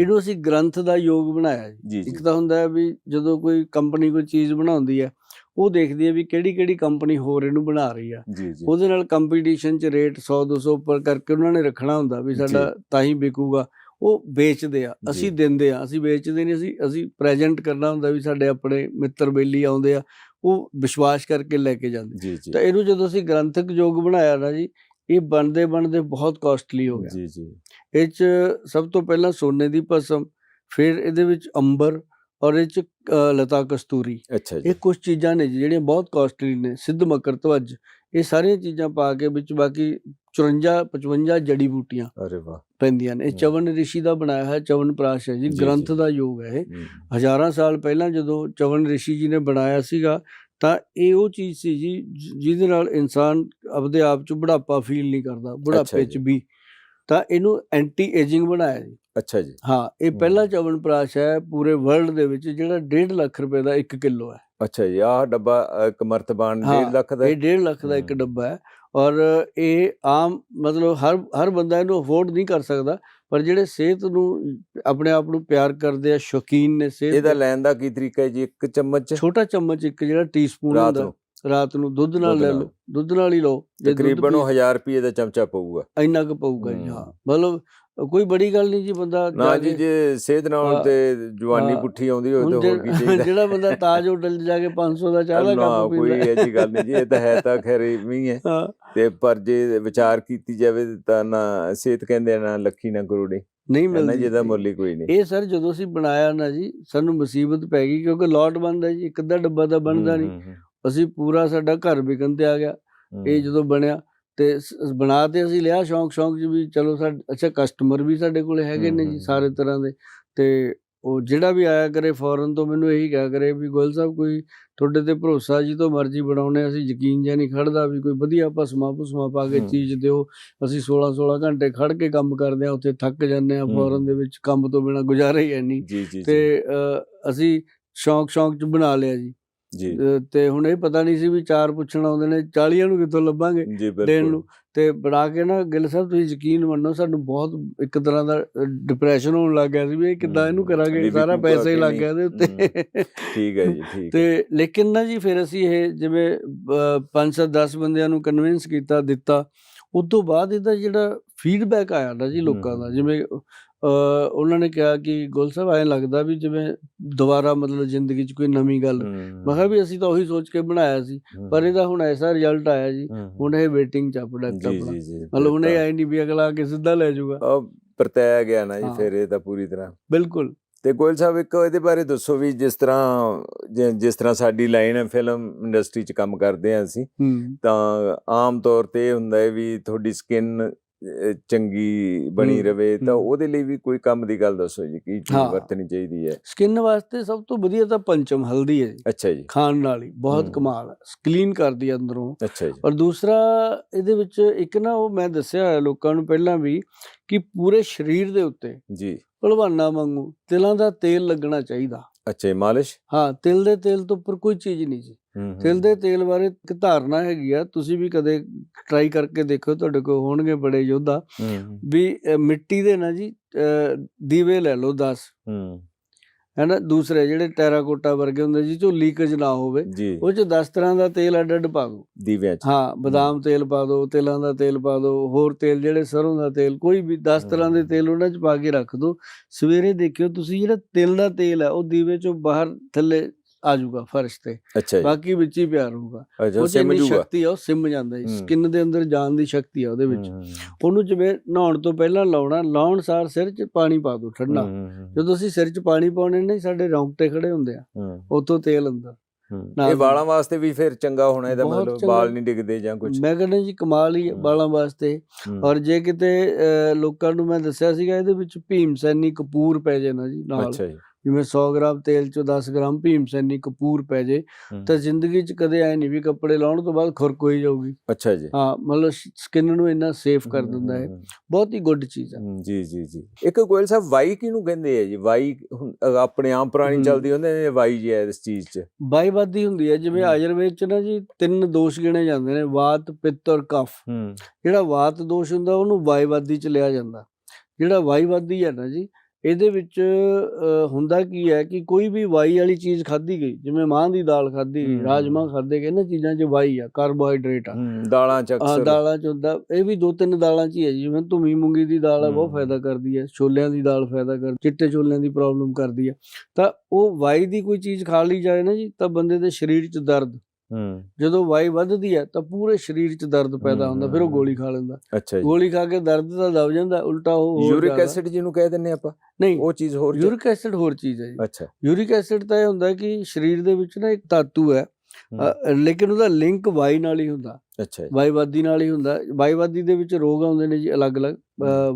ਇਹਨੂੰ ਅਸੀਂ ਗ੍ਰੰਥ ਦਾ ਯੋਗ ਬਣਾਇਆ ਜੀ। ਇੱਕ ਤਾਂ ਹੁੰਦਾ ਹੈ ਵੀ ਜਦੋਂ ਕੋਈ ਕੰਪਨੀ ਕੋਈ ਚੀਜ਼ ਬਣਾਉਂਦੀ ਹੈ ਉਹ ਦੇਖਦੀ ਹੈ ਵੀ ਕਿਹੜੀ ਕਿਹੜੀ ਕੰਪਨੀ ਹੋਰ ਇਹਨੂੰ ਬਣਾ ਰਹੀ ਆ। ਉਹਦੇ ਨਾਲ ਕੰਪੀਟੀਸ਼ਨ ਚ ਰੇਟ 100 200 ਉੱਪਰ ਕਰਕੇ ਉਹਨਾਂ ਨੇ ਰੱਖਣਾ ਹੁੰਦਾ ਵੀ ਸਾਡਾ ਤਾਂ ਹੀ ਵਿਕੂਗਾ। ਉਹ ਵੇਚਦੇ ਆ ਅਸੀਂ। ਦਿੰਦੇ ਆ ਅਸੀਂ ਵੇਚਦੇ ਨਹੀਂ ਅਸੀਂ ਅਸੀਂ ਪ੍ਰੈਜ਼ੈਂਟ ਕਰਨਾ ਹੁੰਦਾ ਵੀ ਸਾਡੇ ਆਪਣੇ ਮਿੱਤਰ ਬੇਲੀ ਆਉਂਦੇ ਆ ਉਹ ਵਿਸ਼ਵਾਸ ਕਰਕੇ ਲੈ ਕੇ ਜਾਂਦੇ। ਤਾਂ ਇਹਨੂੰ ਜਦੋਂ ਅਸੀਂ ਗ੍ਰੰਥਕ ਯੋਗ ਬਣਾਇਆ ਨਾ ਜੀ ਇਹ ਬਣਦੇ ਬਣਦੇ ਬਹੁਤ ਕਾਸਟਲੀ ਹੋ ਗਿਆ। ਜੀ ਜੀ। ਇਹ ਚ ਸਭ ਤੋਂ ਪਹਿਲਾਂ ਸੋਨੇ ਦੀ ਭਸਮ ਫਿਰ ਇਹਦੇ ਵਿੱਚ ਅੰਬਰ ਔਰ ਇਹ ਚ ਲਤਾ ਕਸਤੂਰੀ। ਅੱਛਾ ਜੀ। ਇਹ ਕੁਝ ਚੀਜ਼ਾਂ ਨੇ ਜਿਹੜੀਆਂ ਬਹੁਤ ਕਾਸਟਲੀ ਨੇ ਸਿੱਧ ਮਕਰ ਧਵਜ ਇਹ ਸਾਰੀਆਂ ਚੀਜ਼ਾਂ ਪਾ ਕੇ ਵਿੱਚ ਬਾਕੀ 54 55 ਜੜੀ ਬੂਟੀਆਂ ਅਰੇ ਵਾਹ। ਪੈਂਦੀਆਂ ਨੇ। ਇਹ। ਚਵਨ ਰਿਸ਼ੀ ਦਾ ਬਣਾਇਆ ਹੈ ਚਵਨ ਪ੍ਰਾਸ਼ ਹੈ ਜੀ ਗ੍ਰੰਥ। ਦਾ ਯੋਗ ਹੈ ਇਹ। ਹਜ਼ਾਰਾਂ ਸਾਲ ਪਹਿਲਾਂ ਜਦੋਂ ਚਵਨ ਰਿਸ਼ੀ ਜੀ ਨੇ ਬਣਾਇਆ ਸੀਗਾ ਤਾਂ ਇਹ ਉਹ ਚੀਜ਼ ਸੀ ਜੀ ਜਿਹਦੇ ਨਾਲ ਇਨਸਾਨ ਆਪਦੇ ਆਪ ਚ ਬੁਢਾਪਾ ਫੀਲ ਨਹੀਂ ਕਰਦਾ ਬੁਢਾਪੇ ਚ। ਵੀ ਤਾਂ ਇਹਨੂੰ ਐਂਟੀ ਏਜਿੰਗ ਬਣਾਇਆ ਜੀ ਅੱਛਾ ਜੀ ਹਾਂ ਇਹ। ਪਹਿਲਾ ਚਵਨ ਪ੍ਰਾਸ਼ ਹੈ ਪੂਰੇ ਵਰਲਡ ਦੇ ਵਿੱਚ ਜਿਹੜਾ 1.5 ਲੱਖ ਰੁਪਏ ਦਾ 1 ਕਿਲੋ ਹੈ ਅੱਛਾ ਜੀ ਆਹ ਡੱਬਾ ਇੱਕ ਮਰਤਬਾਨ ਹਾਂ, 1.5 ਲੱਖ ਦਾ ਇਹ 1.5 ਲੱਖ ਦਾ ਇੱਕ। ਡੱਬਾ ਹੈ ਔਰ ਇਹ ਆਮ ਮਤਲਬ ਹਰ ਹਰ ਬੰਦਾ ਇਹਨੂੰ ਅਫੋਰਡ ਨਹੀਂ ਕਰ ਸਕਦਾ ਪਰ ਜਿਹੜੇ ਸਿਹਤ ਨੂੰ ਆਪਣੇ ਆਪ ਨੂੰ ਪਿਆਰ ਕਰਦੇ ਆ ਸ਼ੌਕੀਨ ਨੇ ਸਿਹਤ ਇਹਦਾ ਲੈਣ ਦਾ ਕੀ ਤਰੀਕਾ ਹੈ ਜੀ? ਇੱਕ ਚਮਚ? ਛੋਟਾ ਚਮਚ ਇੱਕ ਜਿਹੜਾ ਟੀਸਪੂਨ ਹੁੰਦਾ ਰਾਤ ਨੂੰ ਦੁੱਧ ਨਾਲ ਲੈ। ਲਓ ਦੁੱਧ ਨਾਲ ਹੀ ਲਓ ਤਕਰੀਬਨ ਉਹ ਪੀ- 1000 ਰੁਪਏ ਦਾ ਚਮਚਾ ਪਊਗਾ। ਇੰਨਾ ਕੁ ਪਊਗਾ ਜੀ। ਹਾਂ। ਮਤਲਬ ਕੋਈ ਬੜੀ ਗੱਲ ਨਹੀਂ ਜੀ ਬੰਦਾ ਨਾ ਜਾ ਜੀ ਸਿਹਤ ਨਾਲ ਤੇ ਜਵਾਨੀ ਪੁੱਠੀ ਆਉਂਦੀ ਹੋਵੇ ਤਾਂ ਹੋਰ ਕੀ ਜਿਹੜਾ- ਚਾਹੀਦਾ? ਜਿਹੜਾ ਬੰਦਾ ਤਾਜ ਹੋਟਲ ਜਾ ਕੇ 500 ਦਾ ਚਾਹ ਦਾ ਕੱਪ ਕੋਈ ਪੀਂਦਾ ਐਸੀ ਗੱਲ ਨਹੀਂ ਜੀ ਇਹ ਤਾਂ ਹੈ ਤਾਂ ਖੈਰ ਇਵੇਂ ਹੈ। ਹਾਂ। ਤੇ ਪਰ ਜੇ ਵਿਚਾਰ ਕੀਤੀ ਜਾਵੇ ਤਾਂ ਨਾ ਸਿਹਤ ਕਹਿੰਦੇ ਨਾ ਲੱਖੀ ਨਾ ਕਰੋੜੀ। ਨਹੀਂ ਮਿਲਦੀ ਜਿਹਦਾ। ਮੁੱਲ ਹੀ ਕੋਈ ਨਹੀਂ। ਇਹ ਸਰ ਜਦੋਂ ਅਸੀਂ ਬਣਾਇਆ ਨਾ ਜੀ ਸਾਨੂੰ ਮੁਸੀਬਤ ਪੈ ਗਈ ਕਿਉਂਕਿ ਲੋਟ ਬੰਦ ਹੈ ਜੀ ਇੱਕ ਅੱਧਾ ਡੱਬਾ ਤਾਂ ਬਣਦਾ ਨਹੀਂ। ਅਸੀਂ ਪੂਰਾ ਸਾਡਾ ਘਰ ਵਿਕਣ ਤੇ ਆ ਗਿਆ। ਇਹ ਜਦੋਂ ਬਣਿਆ ਤੇ ਬਣਾ ਤੇ ਅਸੀਂ ਲਿਆ ਸ਼ੌਂਕ ਸ਼ੌਂਕ ਚ ਵੀ ਚਲੋ ਸਾ ਅੱਛਾ ਕਸਟਮਰ ਵੀ ਸਾਡੇ ਕੋਲੇ ਹੈਗੇ ਨੇ ਜੀ ਸਾਰੇ ਤਰ੍ਹਾਂ ਦੇ ਤੇ ਉਹ ਜਿਹੜਾ ਵੀ ਆਇਆ ਕਰੇ ਫੌਰਨ ਤੋਂ ਮੈਨੂੰ ਇਹੀ ਕਿਹਾ ਕਰੇ ਵੀ ਗੋਲ ਸਾਹਿਬ ਕੋਈ ਤੁਹਾਡੇ ਤੇ ਭਰੋਸਾ ਜੀ ਤੋਂ ਮਰਜ਼ੀ ਬਣਾਉਣੇ ਅਸੀਂ ਯਕੀਨ ਜਿਹਾ ਨਹੀਂ ਖੜਦਾ ਵੀ ਕੋਈ ਵਧੀਆ ਭਸਮਾ ਭੁਸਮਾ ਪਾ ਕੇ। ਚੀਜ਼ ਦਿਓ ਅਸੀਂ 16 16 ਘੰਟੇ ਖੜ ਕੇ ਕੰਮ ਕਰਦੇ ਆ ਉੱਥੇ ਥੱਕ ਜਾਂਦੇ ਆ। ਫੌਰਨ ਦੇ ਵਿੱਚ ਕੰਮ ਤੋਂ ਬਿਨਾ ਗੁਜ਼ਾਰਾ ਹੀ ਨਹੀਂ ਜੀ ਜੀ ਤੇ ਅਸੀਂ ਸ਼ੌਂਕ ਸ਼ੌਂਕ ਚ ਬਣਾ ਲਿਆ ਜੀ ਜੀ। ਤੇ ਹੁਣ ਇਹ ਪਤਾ ਨਹੀਂ ਸੀ ਵੀ ਚਾਰ ਪੁੱਛਣ ਆਉਂਦੇ ਨੇ 40 ਨੂੰ ਕਿੱਥੋਂ ਲੱਭਾਂਗੇ ਦੇਣ ਨੂੰ। ਤੇ ਬਣਾ ਕੇ ਨਾ ਗਿੱਲ ਸਾਹਿਬ ਤੁਸੀਂ ਯਕੀਨ ਮੰਨੋ ਸਾਨੂੰ ਬਹੁਤ ਇੱਕ ਤਰ੍ਹਾਂ ਦਾ ਡਿਪਰੈਸ਼ਨ ਹੋਣ ਲੱਗ ਗਿਆ ਸੀ ਵੀ ਇਹ ਕਿੱਦਾਂ ਇਹਨੂੰ ਕਰਾਂਗੇ ਸਾਰਾ ਪੈਸਾ ਹੀ ਲੱਗ। ਗਿਆ ਇਹਦੇ ਉੱਤੇ। ਠੀਕ ਹੈ ਜੀ ਠੀਕ ਤੇ ਲੇਕਿਨ ਨਾ ਜੀ ਫਿਰ ਅਸੀਂ ਇਹ ਜਿਵੇਂ 5-7 10 ਬੰਦਿਆਂ ਨੂੰ ਕਨਵਿੰਸ ਕੀਤਾ ਦਿੱਤਾ ਉਸ ਤੋਂ ਬਾਅਦ ਇਹਦਾ ਜਿਹੜਾ ਫੀਡਬੈਕ ਆਇਆ ਨਾ ਜੀ ਲੋਕਾਂ ਦਾ। ਜਿਵੇਂ ਉਹਨਾਂ ਨੇ ਕਿਹਾ ਕਿ ਗੁਲ ਸਾਹਿਬ ਐਂ ਲੱਗਦਾ ਵੀ ਜਿਵੇਂ ਦੁਬਾਰਾ ਮਤਲਬ ਜ਼ਿੰਦਗੀ 'ਚ ਕੋਈ ਨਵੀਂ ਗੱਲ। ਮੈਂ ਕਿਹਾ ਵੀ ਅਸੀਂ ਤਾਂ ਉਹੀ ਸੋਚ ਕੇ ਬਣਾਇਆ ਸੀ ਪਰ ਇਹਦਾ ਹੁਣ ਐਸਾ ਰਿਜ਼ਲਟ ਆਇਆ ਜੀ ਹੁਣ ਇਹ ਵੇਟਿੰਗ 'ਚ ਆ ਪ੍ਰੋਡਕਟ ਆਪਣਾ। ਮਤਲਬ ਹੁਣ ਇਹ ਆਈ ਨਹੀਂ ਵੀ ਅਗਲਾ ਆ ਕੇ ਸਿੱਧਾ ਲੈ ਜਾਊਗਾ। ਪਰਤਾਇਆ ਗਿਆ ਨਾ ਜੀ। ਫਿਰ ਇਹ ਤਾਂ ਪੂਰੀ ਤਰ੍ਹਾਂ। ਬਿਲਕੁਲ। ਤੇ ਗੋਇਲ ਸਾਹਿਬ ਇੱਕ ਇਹਦੇ ਬਾਰੇ ਦੱਸੋ ਵੀ ਜਿਸ ਤਰ੍ਹਾਂ ਜਿਸ ਤਰ੍ਹਾਂ ਸਾਡੀ ਲਾਈਨ ਹੈ ਫਿਲਮ ਇੰਡਸਟਰੀ 'ਚ ਕੰਮ ਕਰਦੇ ਹਾਂ ਅਸੀਂ ਤਾਂ ਆਮ ਤੌਰ ਤੇ ਹੁੰਦਾ ਹੈ ਵੀ ਤੁਹਾਡੀ ਸਕਿਨ ਚੰਗੀ ਬਣੀ ਰਵੇ ਤਾਂ। ਉਹਦੇ ਲਈ ਵੀ ਕੋਈ ਕੰਮ ਦੀ ਗੱਲ ਦੱਸੋ ਜੀ ਕੀ ਚੀਜ਼। ਵਰਤਣੀ ਚਾਹੀਦੀ ਹੈ। ਸਕਿਨ ਵਾਸਤੇ ਸਭ ਤੋਂ ਵਧੀਆ ਤਾਂ ਪੰਚਮ ਹਲਦੀ ਹੈ ਜੀ। ਅੱਛਾ ਜੀ। ਖਾਣ ਨਾਲ ਹੀ ਬਹੁਤ। ਕਮਾਲ ਹੈ ਕਲੀਨ ਕਰਦੀ ਹੈ ਅੰਦਰੋਂ। ਅੱਛਾ ਜੀ। ਔਰ ਦੂਸਰਾ ਇਹਦੇ ਵਿੱਚ ਇੱਕ ਨਾ ਉਹ ਮੈਂ ਦੱਸਿਆ ਹੋਇਆ ਲੋਕਾਂ ਨੂੰ ਪਹਿਲਾਂ ਵੀ ਕਿ ਪੂਰੇ ਸਰੀਰ ਦੇ ਉੱਤੇ ਜੀ। ਭਲਵਾਨਾਂ ਵਾਂਗੂ ਤਿਲਾਂ ਦਾ ਤੇਲ ਲੱਗਣਾ ਚਾਹੀਦਾ। ਅੱਛਾ ਮਾਲਿਸ਼? ਹਾਂ ਤਿਲ ਦੇ ਤੇਲ ਤੋਂ ਉੱਪਰ ਕੋਈ ਚੀਜ਼ ਨਹੀਂ ਜੀ। ਤਿਲ ਦੇ ਤੇਲ ਬਾਰੇ ਇੱਕ ਧਾਰਨਾ ਹੈਗੀ ਆ ਤੁਸੀਂ ਵੀ ਕਦੇ ਟਰਾਈ ਕਰਕੇ ਦੇਖੋ ਤੁਹਾਡੇ ਕੋਲ ਹੋਣਗੇ ਬੜੇ ਯੋਧਾ। ਵੀ ਮਿੱਟੀ ਦੇ ਨਾ ਜੀ ਦੀਵੇ ਲੈ ਲਓ 10 ਹੂੰ। ਹੈਨਾ ਦੂਸਰੇ ਜਿਹੜੇ ਟੈਰਾਕੋਟਾ ਵਰਗੇ ਹੁੰਦੇ ਜੀ ਚੋਂ ਲੀਕੇਜ ਨਾ ਹੋਵੇ ਜੀ। ਉਹ ਚ 10 ਤਰ੍ਹਾਂ ਦਾ ਤੇਲ ਅੱਡ ਅੱਡ ਪਾ ਦਿਓ ਦੀਵਿਆਂ 'ਚ। ਹਾਂ ਬਦਾਮ ਤੇਲ ਪਾ ਦਿਓ ਤਿਲਾਂ ਦਾ ਤੇਲ ਪਾ ਦਿਓ ਹੋਰ ਤੇਲ ਜਿਹੜੇ ਸਰੋਂ ਦਾ ਤੇਲ ਕੋਈ ਵੀ 10 ਤਰ੍ਹਾਂ ਦੇ। ਤੇਲ ਉਹਨਾਂ ਚ ਪਾ ਕੇ ਰੱਖ ਦਿਓ ਸਵੇਰੇ ਦੇਖਿਓ ਤੁਸੀਂ ਜਿਹੜਾ ਤਿਲ ਦਾ ਤੇਲ ਹੈ ਉਹ ਦੀਵੇ ਚੋਂ ਬਾਹਰ ਥੱਲੇ ਆ ਜਾਊਗਾ ਫਰਸ਼ ਤੇ। ਅੱਛਾ ਜੀ। ਬਾਕੀ ਵਿੱਚ ਹੀ ਪਿਆ ਰਹੂਗਾ। ਅੱਛਾ ਉਹ ਸਿਮ ਜੂਗਾ। ਸ਼ਕਤੀ ਆ ਉਹ ਸਿਮ ਜਾਂਦਾ ਜੀ। ਸਕਿਨ ਦੇ ਅੰਦਰ ਜਾਣ ਦੀ ਸ਼ਕਤੀ ਆ ਉਹਦੇ ਵਿੱਚ। ਉਹਨੂੰ ਜਿਵੇਂ ਨਹਾਉਣ ਤੋਂ ਪਹਿਲਾਂ ਲਾਉਣਾ ਲਾਉਣ ਸਾਰ ਸਿਰ 'ਚ ਪਾਣੀ ਪਾ ਦਿਓ ਠੰਡਾ। ਜਦੋਂ ਅਸੀਂ ਸਿਰ 'ਚ ਪਾਣੀ ਪਾਉਣੇ ਨੇ ਸਾਡੇ ਰੌਂਗਟੇ ਖੜੇ ਹੁੰਦੇ ਆ। ਉਤੋਂ ਤੇਲ ਅੰਦਰ। ਇਹ ਵਾਲਾਂ ਵਾਸਤੇ ਵੀ ਫਿਰ ਚੰਗਾ ਹੋਣਾ ਇਹਦਾ ਮਤਲਬ। ਵਾਲ ਨਹੀਂ ਡਿੱਗਦੇ ਜਾਂ ਕੁਝ ਮੈਂ ਕਹਿੰਦਾ ਜੀ ਕਮਾਲ ਹੀ। ਬਾਲਾਂ ਵਾਸਤੇ। ਔਰ ਜੇ ਕਿਤੇ ਲੋਕਾਂ ਨੂੰ ਮੈਂ ਦੱਸਿਆ ਸੀਗਾ ਇਹਦੇ ਵਿੱਚ ਭੀਮ ਸੈਨੀ ਕਪੂਰ ਪੈ ਜੇ ਨਾ ਜੀ ਨਾਲ। ਅੱਛਾ ਜੀ। ਜਿਵੇਂ 100 ਗ੍ਰਾਮ ਤੇਲ ਚੋਂ 10 ਗ੍ਰਾਮ ਭੀਮ ਸੈਨੀ ਕਪੂਰ ਪੈ ਜੇ ਤਾਂ ਜ਼ਿੰਦਗੀ 'ਚ ਕਦੇ ਐ ਨਹੀਂ ਵੀ ਕੱਪੜੇ ਲਾਉਣ ਤੋਂ ਬਾਅਦ ਖੁਰਕ ਹੋਈ ਜਾਊਗੀ। ਅੱਛਾ ਜੀ। ਹਾਂ ਮਤਲਬ ਸਕਿਨ ਨੂੰ ਇੰਨਾ ਸੇਫ ਕਰ ਦਿੰਦਾ ਹੈ ਬਹੁਤ ਹੀ ਗੁੱਡ ਚੀਜ਼ ਹੈ ਜੀ ਜੀ ਜੀ। ਇੱਕ ਗੋਇਲ ਸਾਹਿਬ ਵਾਈ ਕਿਹਨੂੰ ਕਹਿੰਦੇ ਆ ਜੀ? ਵਾਈ ਆਪਣੇ ਆਮ ਪੁਰਾਣੀ। ਚੱਲਦੀ ਹੁੰਦੇ ਨੇ ਵਾਈ ਜੀ ਹੈ ਇਸ ਚੀਜ਼ 'ਚ? ਬਾਈਵਾਦੀ ਹੁੰਦੀ ਹੈ ਜਿਵੇਂ। ਆਯੁਰਵੇਦ 'ਚ ਨਾ ਜੀ ਤਿੰਨ ਦੋਸ਼ ਗਿਣੇ ਜਾਂਦੇ ਨੇ ਵਾਤ ਪਿੱਤ ਔਰ ਕਫ। ਜਿਹੜਾ ਵਾਤ ਦੋਸ਼ ਹੁੰਦਾ ਉਹਨੂੰ ਵਾਈਵਾਦੀ 'ਚ ਲਿਆ ਜਾਂਦਾ। ਜਿਹੜਾ ਵਾਈਵਾਦੀ ਹੈ ਨਾ ਜੀ ਇਹਦੇ ਵਿੱਚ ਹੁੰਦਾ ਕੀ ਹੈ ਕਿ ਕੋਈ ਵੀ ਵਾਈ ਵਾਲੀ ਚੀਜ਼ ਖਾਧੀ ਗਈ ਜਿਵੇਂ ਮਾਂ ਦੀ ਦਾਲ ਖਾਧੀ ਗਈ। ਰਾਜਮਾ ਖਾਦੇ ਗਏ ਨਾ ਚੀਜ਼ਾਂ 'ਚ ਵਾਈ ਆ ਕਾਰਬੋਹਾਈਡਰੇਟ ਆ ਦਾਲਾਂ 'ਚ ਆ ਅਕਸਰ ਦਾਲਾਂ 'ਚ ਹੁੰਦਾ ਇਹ ਵੀ ਦੋ ਤਿੰਨ ਦਾਲਾਂ 'ਚ ਹੀ ਹੈ ਜਿਵੇਂ ਧੁਮੀ ਮੂੰਗੀ ਦੀ ਦਾਲ ਹੈ ਬਹੁਤ। ਫਾਇਦਾ ਕਰਦੀ ਹੈ ਛੋਲਿਆਂ ਦੀ ਦਾਲ ਫਾਇਦਾ ਕਰ ਚਿੱਟੇ ਛੋਲਿਆਂ ਦੀ ਪ੍ਰੋਬਲਮ ਕਰਦੀ ਹੈ ਤਾਂ ਉਹ ਵਾਈ ਦੀ ਕੋਈ ਚੀਜ਼ ਖਾ ਲਈ ਜਾਏ ਨਾ ਜੀ ਤਾਂ ਬੰਦੇ ਦੇ ਸਰੀਰ 'ਚ ਦਰਦ ਜਦੋਂ ਵਾਈ ਵੱਧਦੀ ਹੈ ਤਾਂ ਪੂਰੇ ਸਰੀਰ 'ਚ ਦਰਦ ਪੈਦਾ ਹੁੰਦਾ ਫਿਰ ਉਹ। ਗੋਲੀ ਖਾ ਲੈਂਦਾ। ਅੱਛਾ ਜੀ। ਗੋਲੀ ਖਾ ਕੇ ਦਰਦ ਤਾਂ ਦਬ ਜਾਂਦਾ ਉਲਟਾ ਉਹ ਹੋਰ ਯੂਰਿਕ ਐਸਿਡ ਜਿਹਨੂੰ ਕਹਿ ਦਿੰਨੇ ਆਪਾਂ ਨਹੀਂ ਉਹ ਚੀਜ਼ ਹੋਰ ਯੂਰਿਕ ਐਸਿਡ ਹੋਰ ਚੀਜ਼ ਹੈ ਜੀ। ਅੱਛਾ। ਯੂਰਿਕ ਐਸਿਡ ਤਾਂ ਇਹ ਹੁੰਦਾ ਕਿ ਸਰੀਰ ਦੇ ਵਿੱਚ ਨਾ ਇੱਕ ਧਾਤੂ ਹੈ ਲੇਕਿਨ ਉਹਦਾ ਲਿੰਕ ਵਾਈ ਨਾਲ ਹੀ ਹੁੰਦਾ। ਅੱਛਾ ਜੀ। ਵਾਈਵਾਦੀ ਨਾਲ ਹੀ ਹੁੰਦਾ। ਵਾਈਵਾਦੀ ਦੇ ਵਿੱਚ ਰੋਗ ਆਉਂਦੇ ਨੇ ਜੀ ਅਲੱਗ-ਅਲੱਗ।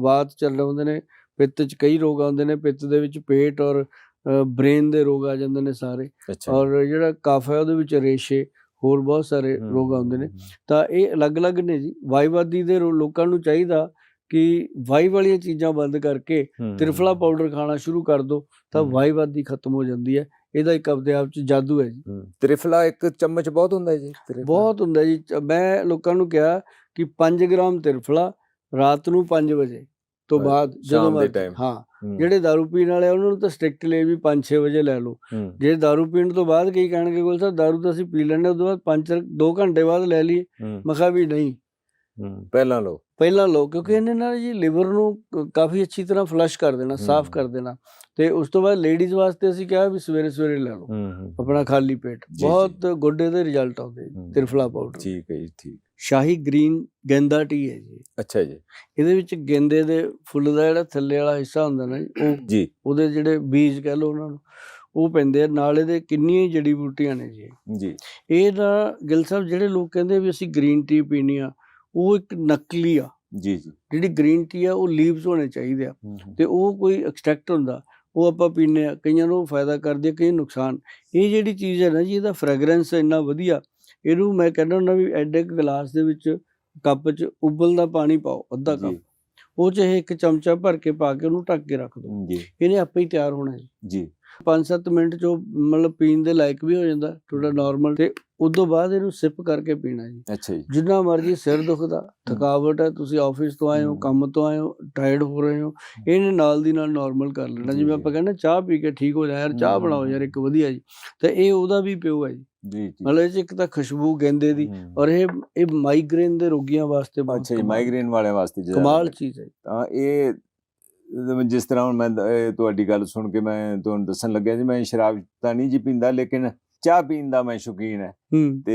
ਵਾਤ ਚੱਲ ਆਉਂਦੇ ਨੇ ਪਿੱਤ 'ਚ ਕਈ ਰੋਗ ਆਉਂਦੇ ਨੇ ਪਿੱਤ ਦੇ ਵਿੱਚ ਪੇਟ ਔਰ ਬ੍ਰੇਨ ਦੇ ਰੋਗ ਆ ਜਾਂਦੇ ਨੇ ਸਾਰੇ। ਔਰ ਜਿਹੜਾ ਕਫ ਹੈ ਉਹਦੇ ਵਿੱਚ ਰੇਸ਼ੇ ਹੋਰ ਬਹੁਤ ਸਾਰੇ ਰੋਗ ਆਉਂਦੇ ਨੇ। ਤਾਂ ਇਹ ਅਲੱਗ-ਅਲੱਗ ਨੇ ਜੀ। ਵਾਈਵਾਦੀ ਦੇ ਲੋਕਾਂ ਨੂੰ ਚਾਹੀਦਾ ਕਿ ਵਾਈ ਵਾਲੀਆਂ ਚੀਜ਼ਾਂ ਬੰਦ ਕਰਕੇ ਤ੍ਰਿਫਲਾ ਪਾਊਡਰ ਖਾਣਾ ਸ਼ੁਰੂ ਕਰ ਦਿਓ ਤਾਂ। ਵਾਈਵਾਦੀ ਖਤਮ ਹੋ ਜਾਂਦੀ ਹੈ। ਇਹਦਾ ਇੱਕ ਆਪਦੇ ਆਪ ਚ ਜਾਦੂ ਹੈ ਜੀ। ਤ੍ਰਿਫਲਾ ਇੱਕ ਚਮਚ ਬਹੁਤ ਹੁੰਦਾ ਹੈ ਜੀ? ਬਹੁਤ ਹੁੰਦਾ ਜੀ। ਮੈਂ ਲੋਕਾਂ ਨੂੰ ਕਿਹਾ ਕਿ 5 ਗ੍ਰਾਮ ਤ੍ਰਿਫਲਾ ਰਾਤ ਨੂੰ 5 ਵਜੇ ਤੋਂ ਬਾਅਦ ਜਦੋਂ ਦੇ ਹੂੰ, ਜਿਹੜੇ दारू ਪੀਣ ਵਾਲੇ ਆ ਉਹਨਾਂ ਨੂੰ ਤਾਂ ਸਟ੍ਰਿਕਟਲੀ ਵੀ 5-6 ਵਜੇ ਲੈ ਲਓ ਹੂੰ, ਜੇ दारू ਪੀਣ ਤੋਂ ਬਾਅਦ ਕਈ ਕਹਿਣਗੇ ਕੋਲ ਸਾਹਿਬ दारू ਤਾਂ ਅਸੀਂ ਪੀ ਲੈਂਦੇ ਉਸ ਤੋਂ ਬਾਅਦ 5 2 ਘੰਟੇ ਬਾਅਦ ਲੈ ਲਈਏ ਹੂੰ, ਮੈਂ ਕਿਹਾ ਵੀ ਨਹੀਂ ਹੂੰ, ਪਹਿਲਾਂ ਲਓ ਪਹਿਲਾਂ ਲਓ ਕਿਉਂਕਿ ਇਹਨੇ ਨਾਲ ਜੀ ਲਿਵਰ ਨੂੰ ਕ- ਕਾਫੀ ਅੱਛੀ ਤਰ੍ਹਾਂ ਫਲਸ਼ ਕਰ ਦੇਣਾ ਸਾਫ਼ ਹਮ। ਕਰ ਦੇਣਾ ਤੇ ਉਸ ਤੋਂ ਬਾਅਦ ਲੇਡੀਜ਼ ਵਾਸਤੇ ਅਸੀਂ ਕਿਹਾ ਵੀ ਸਵੇਰੇ ਸਵੇਰੇ ਲੈ ਲਓ ਹੂੰ ਹੂੰ ਆਪਣਾ ਖਾਲੀ ਪੇਟ ਜੀ। ਬਹੁਤ ਗੁੱਡ ਇਹਦੇ ਰਿਜ਼ਲਟ ਆਉਂਦੇ ਜੀ, ਹਮ। ਤ੍ਰਿਫਲਾ ਪਾਊਡਰ ਠੀਕ ਹੈ ਜੀ ਠੀਕ ਸ਼ਾਹੀ ਗ੍ਰੀਨ ਗੈਂਦਾ ਟੀ ਹੈ ਜੀ। ਅੱਛਾ ਜੀ। ਇਹਦੇ ਵਿੱਚ ਗੇਂਦੇ ਦੇ ਫੁੱਲ ਦਾ ਜਿਹੜਾ ਥੱਲੇ ਵਾਲਾ ਹਿੱਸਾ ਹੁੰਦਾ ਨਾ ਜੀ, ਉਹ ਜੀ। ਉਹਦੇ ਜਿਹੜੇ ਬੀਜ ਕਹਿ ਲਓ ਉਹਨਾਂ ਨੂੰ ਉਹ ਪੈਂਦੇ ਆ। ਨਾਲ ਇਹਦੇ ਕਿੰਨੀਆਂ ਹੀ ਜੜੀ ਬੂਟੀਆਂ ਨੇ ਜੀ। ਜੀ। ਇਹ ਨਾ ਗਿਲ ਸਾਹਿਬ ਜਿਹੜੇ ਲੋਕ ਕਹਿੰਦੇ ਵੀ ਅਸੀਂ ਗ੍ਰੀਨ ਟੀ ਪੀਣੀ ਆ ਉਹ ਇੱਕ ਨਕਲੀ ਆ। ਜੀ ਜੀ। ਜਿਹੜੀ ਗ੍ਰੀਨ ਟੀ ਆ ਉਹ ਲੀਵਸ ਹੋਣੇ ਚਾਹੀਦੇ ਆ। ਹੂੰ, ਹੂੰ। ਤੇ ਉਹ ਕੋਈ ਐਕਸਟ੍ਰੈਕਟ ਹੁੰਦਾ ਉਹ ਆਪਾਂ ਪੀਂਦੇ ਆ। ਕਈਆਂ ਨੂੰ ਫਾਇਦਾ ਕਰਦੀ ਆ ਕਈ ਨੁਕਸਾਨ। ਇਹ ਜਿਹੜੀ ਚੀਜ਼ ਹੈ ਨਾ ਜੀ ਇਹਦਾ ਫ੍ਰੈਗਰੈਂਸ ਇੰਨਾ ਵਧੀਆ ਇਹਨੂੰ ਮੈਂ ਕਹਿੰਦਾ ਹੁੰਦਾ ਵੀ ਐਡੇ ਕੁ ਗਲਾਸ ਦੇ ਵਿੱਚ ਕੱਪ 'ਚ ਉਬਲਦਾ ਪਾਣੀ ਪਾਓ ਅੱਧਾ ਕੱਪ। ਉਹ 'ਚ ਇਹ ਇੱਕ ਚਮਚਾ ਭਰ ਕੇ ਪਾ ਕੇ ਉਹਨੂੰ ਢੱਕ ਕੇ ਰੱਖ ਦਿਓ ਜੀ। ਇਹਨੇ ਆਪੇ ਹੀ ਤਿਆਰ ਹੋਣਾ ਜੀ। ਜੀ। 5-7 ਮਿੰਟ 'ਚ ਉਹ ਮਤਲਬ ਪੀਣ ਦੇ ਲਾਇਕ ਵੀ ਹੋ ਜਾਂਦਾ ਥੋੜਾ ਨਾਰਮਲ ਤੇ ਉਦੋਂ ਬਾਅਦ ਇਹਨੂੰ ਸਿਪ ਕਰਕੇ ਪੀਣਾ ਜੀ। ਅੱਛਾ ਜੀ। ਜਿੰਨਾ ਮਰਜ਼ੀ ਸਿਰ ਦੁਖਦਾ ਥਕਾਵਟ ਹੈ ਤੁਸੀਂ ਆਫਿਸ ਤੋਂ ਆਏ ਹੋ। ਕੰਮ ਤੋਂ ਆਏ ਹੋ ਟਾਇਰਡ ਹੋ ਰਹੇ ਹੋ ਇਹਨੇ ਨਾਲ ਦੀ ਨਾਲ ਨਾਰਮਲ ਕਰ ਲੈਣਾ। ਜਿਵੇਂ। ਆਪਾਂ ਕਹਿੰਦੇ ਚਾਹ ਪੀ ਕੇ ਠੀਕ ਹੋ ਜਾ ਯਾਰ ਚਾਹ ਬਣਾਓ ਯਾਰ। ਇੱਕ ਵਧੀਆ ਜੀ। ਤੇ ਇਹ ਉਹਦਾ ਵੀ ਪਿਓ ਹੈ ਜੀ। ਜੀ ਜੀ ਮਤਲਬ ਇਹ ਇੱਕ ਤਾਂ ਖੁਸ਼ਬੂ ਗੈਂਦੇ ਦੀ। ਔਰ ਇਹ ਇਹ ਮਾਈਗ੍ਰੇਨ ਦੇ ਰੋਗੀਆਂ ਵਾਸਤੇ ਬਹੁਤ ਅੱਛਾ ਜੀ ਮਾਈਗ੍ਰੇਨ ਵਾਲਿਆਂ ਵਾਸਤੇ ਜ਼ਿਆਦਾ ਕਮਾਲ ਚੀਜ਼ ਹੈ। ਤਾਂ ਇਹ ਜਿਸ ਤਰ੍ਹਾਂ ਹੁਣ ਮੈਂ ਤੁਹਾਡੀ ਗੱਲ ਸੁਣ ਕੇ ਮੈਂ ਤੁਹਾਨੂੰ ਦੱਸਣ ਲੱਗਿਆ ਜੀ ਮੈਂ ਸ਼ਰਾਬ ਤਾਂ ਨਹੀਂ ਜੀ ਪੀਂਦਾ ਲੇਕਿਨ ਚਾਹ ਪੀਣ ਦਾ ਮੈਂ ਸ਼ੌਕੀਨ ਹੈ ਤੇ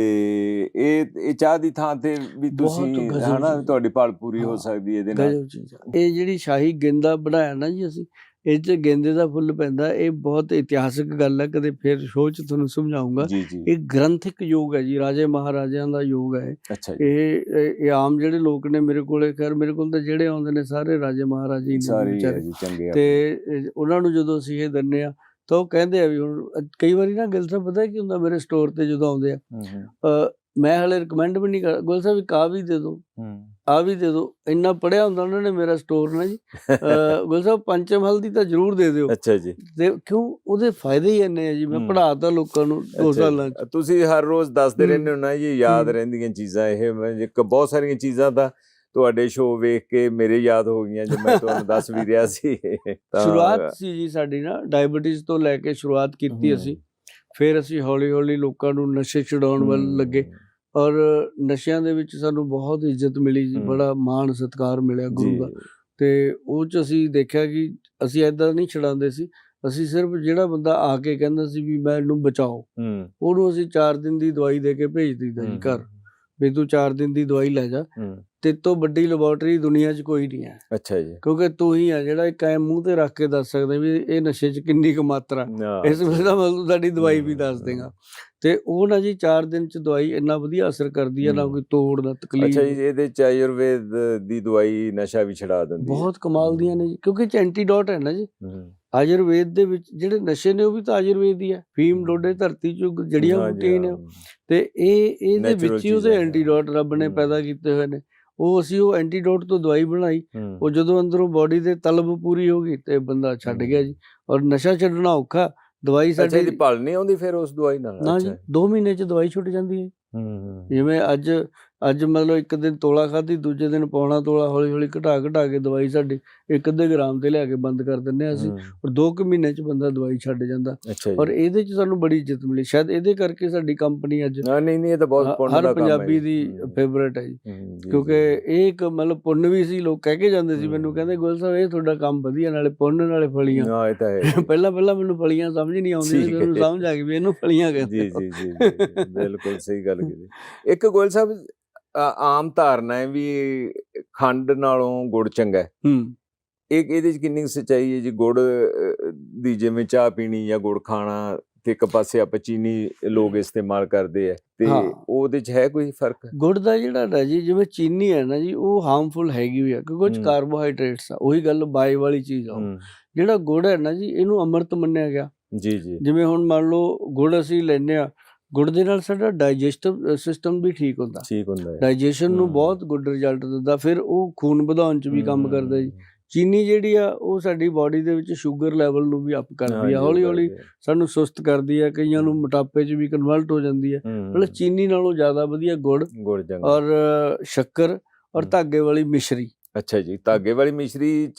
ਇਹ ਇਹ ਚਾਹ ਦੀ ਥਾਂ ਤੇ ਵੀ ਤੁਸੀਂ ਹਨਾ। ਤੁਹਾਡੀ ਭਾਲ ਪੂਰੀ ਹੋ ਸਕਦੀ ਹੈ ਇਹਦੇ ਨਾਲ। ਇਹ ਜਿਹੜੀ ਸ਼ਾਹੀ ਗੇਂਦਾ ਬਣਾਇਆ ਨਾ ਜੀ ਅਸੀਂ ਇਹ 'ਚ ਗੇਂਦੇ ਦਾ ਫੁੱਲ ਪੈਂਦਾ ਇਹ ਬਹੁਤ ਇਤਿਹਾਸਕ ਗੱਲ ਹੈ ਕਦੇ ਫਿਰ ਸ਼ੋਅ 'ਚ ਤੁਹਾਨੂੰ ਸਮਝਾਉਂਗਾ। ਇਹ ਗ੍ਰੰਥਿਕ ਯੋਗ ਹੈ ਜੀ ਰਾਜੇ ਮਹਾਰਾਜਿਆਂ ਦਾ ਯੋਗ ਹੈ। ਇਹ ਇਹ ਆਮ ਜਿਹੜੇ ਲੋਕ ਨੇ ਮੇਰੇ ਕੋਲੇ ਖੈਰ ਮੇਰੇ ਕੋਲ ਤਾਂ ਜਿਹੜੇ ਆਉਂਦੇ ਨੇ ਸਾਰੇ ਰਾਜੇ ਮਹਾਰਾਜੇ ਨੇ। ਤੇ ਉਹਨਾਂ ਨੂੰ ਜਦੋਂ ਅਸੀਂ ਇਹ ਦਿੰਨੇ ਆ ਤਾਂ ਉਹ ਕਹਿੰਦੇ ਆ ਵੀ ਹੁਣ ਕਈ ਵਾਰੀ ਨਾ ਗਿਲ ਸਾਹਿਬ ਪਤਾ ਕੀ ਹੁੰਦਾ ਮੇਰੇ ਸਟੋਰ ਤੇ ਜਦੋਂ ਆਉਂਦੇ ਆ। ਮੈਂ ਹਲੇ ਰეკਮੈਂਡ ਵੀ ਨਹੀਂ ਕਰ ਗੁਲ ਸਾਹਿਬ ਆਹ ਵੀ ਦੇ। ਹੂੰ। ਆ ਵੀ ਦੇ ਦਿਓ ਇੰਨਾ ਪੜਿਆ ਹੁੰਦਾ ਉਹਨਾਂ ਨੇ ਮੇਰਾ ਸਟੋਰ ਨਾ ਜੀ ਗੁਲ ਸਾਹਿਬ ਪੰਚਮ ਹਲਦੀ ਤਾਂ ਜ਼ਰੂਰ ਦੇ ਦਿਓ ਅੱਛਾ ਜੀ ਤੇ ਕਿਉਂ ਉਹਦੇ ਫਾਇਦੇ ਹੀ ਇੰਨੇ ਆ ਜੀ ਮੈਂ। ਪੜਾਤਾ ਲੋਕਾਂ ਨੂੰ ਦੋ ਸਾਲਾਂ ਚ। ਤੁਸੀਂ ਹਰ ਰੋਜ਼ ਦੱਸਦੇ। ਰਹਿੰਦੇ ਹੋ ਨਾ ਜੀ ਯਾਦ। ਰਹਿੰਦੀਆਂ ਚੀਜ਼ਾਂ ਇਹ ਮੈਂ ਇੱਕ ਬਹੁਤ ਸਾਰੀਆਂ ਚੀਜ਼ਾਂ ਤਾਂ ਤੁਹਾਡੇ ਸ਼ੋਅ ਵੇਖ ਕੇ ਮੇਰੇ ਯਾਦ ਹੋ ਗਈਆਂ ਜੋ ਮੈਂ ਤੁਹਾਨੂੰ ਦੱਸ ਵੀ ਰਿਹਾ ਸੀ ਸ਼ੁਰੂਆਤ ਸੀ ਜੀ ਸਾਡੀ ਨਾ ਡਾਇਬੀਟੀਜ਼ ਤੋਂ ਲੈ ਕੇ ਸ਼ੁਰੂਆਤ ਕੀਤੀ। ਅਸੀਂ ਫਿਰ ਅਸੀਂ ਹੌਲੀ ਹੌਲੀ ਲੋਕਾਂ ਨੂੰ ਨਸ਼ੇ ਛਡਾਉਣ ਵੱਲ। ਲੱਗੇ ਔਰ ਨਸ਼ਿਆਂ ਦੇ ਵਿੱਚ ਸਾਨੂੰ ਬਹੁਤ ਇੱਜ਼ਤ ਮਿਲੀ ਜੀ। ਬੜਾ ਮਾਣ ਸਤਿਕਾਰ ਮਿਲਿਆ ਗੁਰੂ ਦਾ। ਤੇ ਉਹ ਚ ਅਸੀਂ ਦੇਖਿਆ ਕਿ ਅਸੀਂ ਐਦਾਂ ਨਹੀਂ ਛਡਾਉਂਦੇ ਸੀ ਅਸੀਂ ਸਿਰਫ ਜਿਹੜਾ ਬੰਦਾ ਆ ਕੇ ਕਹਿੰਦਾ ਸੀ ਵੀ ਮੈਂ ਇਹਨੂੰ ਬਚਾਓ ਉਹਨੂੰ ਅਸੀਂ 4 ਦਿਨ ਦੀ ਦਵਾਈ ਦੇ ਕੇ ਭੇਜ ਦਿੰਦਾ ਜੀ ਘਰ। ਵੀ ਤੂੰ 4 ਦਿਨ ਦੀ ਦਵਾਈ ਲੈ ਜਾ। ਤੇ ਤੋਂ ਵੱਡੀ ਲੈਬੋਰਟਰੀ ਦੁਨੀਆ 'ਚ ਕੋਈ ਨਹੀਂ ਹੈ। ਅੱਛਾ ਜੀ। ਕਿਉਂਕਿ ਤੂੰ ਹੀ ਆ ਜਿਹੜਾ ਇੱਕ ਐ ਮੂੰਹ ਤੇ ਰੱਖ ਕੇ ਦੱਸ ਸਕਦਾ ਵੀ ਇਹ ਨਸ਼ੇ 'ਚ ਕਿੰਨੀ ਕੁ ਮਾਤਰਾ। ਇਸ ਵੇਲੇ ਦਾ ਮਤਲਬ ਤੁਹਾਡੀ ਦਵਾਈ ਵੀ ਦੱਸ। ਦੇਗਾ। ਤੇ ਉਹ ਨਾ ਜੀ 4 ਦਿਨ 'ਚ ਦਵਾਈ ਇੰਨਾ ਵਧੀਆ ਅਸਰ ਕਰਦੀ ਹੈ ਨਾ। ਕੋਈ ਤੋੜ ਨਾ ਤਕਲੀਫ ਅੱਛਾ ਜੀ ਇਹਦੇ ਚ ਆਯੁਰਵੇਦ ਦੀ ਦਵਾਈ ਨਸ਼ਾ ਵੀ ਛਡਾ ਦਿੰਦੀ ਹੈ ਬਹੁਤ ਕਮਾਲ ਦੀਆਂ ਨੇ ਜੀ ਕਿਉਂਕਿ ਇਹ ਐਂਟੀਡੋਟ ਹੈ ਨਾ ਜੀ। ਆਯੁਰਵੇਦ ਦੇ ਵਿੱਚ ਜਿਹੜੇ ਨਸ਼ੇ ਨੇ ਉਹ ਵੀ ਤਾਂ ਆਯੁਰਵੇਦ ਹੀ ਹੈ ਫੀਮ। ਡੋਡੇ ਧਰਤੀ 'ਚ ਜੜੀਆਂ ਬੂਟੀਆਂ ਨੇ। ਤੇ ਇਹ ਇਹਦੇ ਵਿੱਚ ਹੀ ਉਹਦੇ। ਐਂਟੀਡੋਟ ਰੱਬ ਨੇ। ਪੈਦਾ ਕੀਤੇ ਹੋਏ ਨੇ ਉਹ ਅਸੀਂ ਉਹ ਐਂਟੀਡੋਟ ਤੋਂ ਦਵਾਈ ਬਣਾਈ। ਉਹ ਜਦੋਂ ਅੰਦਰੋਂ ਬਾਡੀ ਦੇ ਤਲਬ ਪੂਰੀ ਹੋ ਗਈ ਤੇ ਬੰਦਾ ਛੱਡ ਗਿਆ ਜੀ ਔਰ ਨਸ਼ਾ ਛੱਡਣਾ ਔਖਾ ਦਵਾਈ ਅੱਛਾ ਸਾਡੀ ਇਹਦੀ ਭਲ ਨਹੀਂ ਆਉਂਦੀ ਫਿਰ ਉਸ ਦਵਾਈ ਨਾਲ? ਨਾ ਜੀ ਅੱਛਾ। 2 ਮਹੀਨੇ ਚ ਦਵਾਈ ਛੁੱਟ ਜਾਂਦੀ ਹੂੰ ਹੂੰ। ਜਿਵੇਂ ਅੱਜ ਅੱਜ ਮਤਲਬ ਇੱਕ ਦਿਨ ਤੋਲਾ ਖਾਧੀ ਦੂਜੇ ਦਿਨ ਪੌਣਾ ਤੋਲਾ ਹੌਲੀ ਹੌਲੀ ਘਟਾ ਘਟਾ ਕੇ ਦਵਾਈ ਸਾਡੀ ਇੱਕ ਅੱਧੇ ਗ੍ਰਾਮ ਤੇ ਲਿਆ ਕੇ ਬੰਦ ਕਰ ਦਿੰਦੇ ਹਾਂ ਅਸੀਂ ਔਰ 2 ਕੁ ਮਹੀਨੇ ਚ ਬੰਦਾ ਦਵਾਈ ਛੱਡ ਜਾਂਦਾ ਔਰ ਇਹਦੇ ਚ ਸਾਨੂੰ ਬੜੀ ਇੱਜ਼ਤ ਮਿਲੀ ਸ਼ਾਇਦ ਇਹਦੇ ਕਰਕੇ ਸਾਡੀ ਕੰਪਨੀ ਅੱਜ ਨਹੀਂ ਨਹੀਂ ਇਹ ਤਾਂ ਬਹੁਤ ਪੁੰਨ ਦਾ ਕੰਮ ਹੈ ਪੰਜਾਬੀ। ਦੀ ਫੇਵਰੇਟ ਹੈ ਜੀ ਕਿਉਂਕਿ। ਇਹ ਇੱਕ ਮਤਲਬ ਪੁੰਨ ਵੀ ਸੀ ਲੋਕ ਕਹਿ ਕੇ ਜਾਂਦੇ ਸੀ ਮੈਨੂੰ। ਕਹਿੰਦੇ ਗੁਲ ਸਾਹਿਬ ਇਹ ਤੁਹਾਡਾ ਕੰਮ ਵਧੀਆ ਨਾਲੇ ਪੁੰਨ ਨਾਲੇ ਫਲੀਆਂ ਹਾਂ ਇਹ ਤਾਂ ਹੈ। ਪਹਿਲਾਂ ਪਹਿਲਾਂ ਮੈਨੂੰ ਫਲੀਆਂ ਸਮਝ ਨਹੀਂ ਆਉਂਦੀਆਂ ਸੀ ਮੈਨੂੰ। ਸਮਝ ਆ ਗਈ ਵੀ ਇਹਨੂੰ ਫਲੀਆਂ ਕਹਿੰਦੇ ਜੀ ਆ। ਜੀ ਜੀ ਬਿਲਕੁਲ ਸਹੀ ਗੱਲ ਕੀਤੀ ਇੱਕ ਗੋਇਲ ਸਾਹਿਬ ਆ- ਆਮ ਧਾਰਨਾ ਹੈ ਵੀ ਖੰਡ ਨਾਲੋਂ ਗੁੜ ਚੰਗਾ ਹੈ। ਹੂੰ। ਇਹ ਇਹਦੇ ਚ ਕਿੰਨੀ ਸੱਚਾਈ ਹੈ ਜੀ? ਗੁੜ ਦੀ ਜਿਵੇਂ ਚਾਹ ਪੀਣੀ ਜਾਂ ਗੁੜ ਖਾਣਾ ਤੇ ਇੱਕ ਪਾਸੇ ਆਪਾਂ ਚੀਨੀ ਲੋਕ ਇਸਤੇਮਾਲ ਕਰਦੇ ਆ ਤੇ। ਉਹਦੇ ਚ ਹੈ ਕੋਈ ਫ਼ਰਕ? ਗੁੜ ਦਾ ਜਿਹੜਾ ਨਾ ਜੀ ਜਿਵੇਂ ਚੀਨੀ ਹੈ ਨਾ ਜੀ ਉਹ ਹਾਰਮਫੁਲ ਹੈਗੀ ਵੀ ਆ ਕਿਉਂਕਿ ਉਹ ਚ। ਕਾਰਬੋਹਾਈਡਰੇਟਸ ਆ ਉਹੀ ਗੱਲ ਬਾਈ ਵਾਲੀ ਚੀਜ਼ ਆ ਜਿਹੜਾ ਗੁੜ ਹੈ ਨਾ ਜੀ ਇਹਨੂੰ ਅੰਮ੍ਰਿਤ ਮੰਨਿਆ ਗਿਆ। ਜੀ ਜੀ। ਜਿਵੇਂ ਹੁਣ ਮੰਨ ਲਓ ਗੁੜ ਅਸੀਂ ਲੈਂਦੇ ਆ ਗੁੜ ਦੇ ਨਾਲ ਸਾਡਾ ਡਾਈਜੈਸਟਿਵ ਸਿਸਟਮ ਵੀ ਠੀਕ ਹੁੰਦਾ। ਠੀਕ ਹੁੰਦਾ ਹੈ। ਡਾਈਜੈਸ਼ਨ ਨੂੰ। ਬਹੁਤ ਗੁੱਡ ਰਿਜ਼ਲਟ ਦਿੰਦਾ ਫਿਰ ਉਹ ਖੂਨ ਵਧਾਉਣ ਚ ਵੀ ਕੰਮ ਕਰਦਾ ਜੀ। ਚੀਨੀ ਜਿਹੜੀ ਆ ਉਹ ਸਾਡੀ ਬਾਡੀ ਦੇ ਵਿੱਚ ਸ਼ੂਗਰ ਲੈਵਲ ਨੂੰ ਵੀ ਅਪ ਕਰਦੀ ਆ। ਹੌਲੀ ਹੌਲੀ ਆ। ਸਾਨੂੰ ਸੁਸਤ ਕਰਦੀ ਆ ਕਈਆਂ ਨੂੰ। ਮੋਟਾਪੇ 'ਚ ਵੀ ਕਨਵਰਟ ਹੋ ਜਾਂਦੀ ਹੂੰ, ਮਤਲਬ ਚੀਨੀ ਨਾਲੋਂ ਜ਼ਿਆਦਾ ਵਧੀਆ ਗੁੜ ਔਰ ਸ਼ੱਕਰ ਔਰ। ਧਾਗੇ ਵਾਲੀ ਮਿਸ਼ਰੀ। ਅੱਛਾ ਜੀ ਧਾਗੇ ਵਾਲੀ ਮਿਸ਼ਰੀ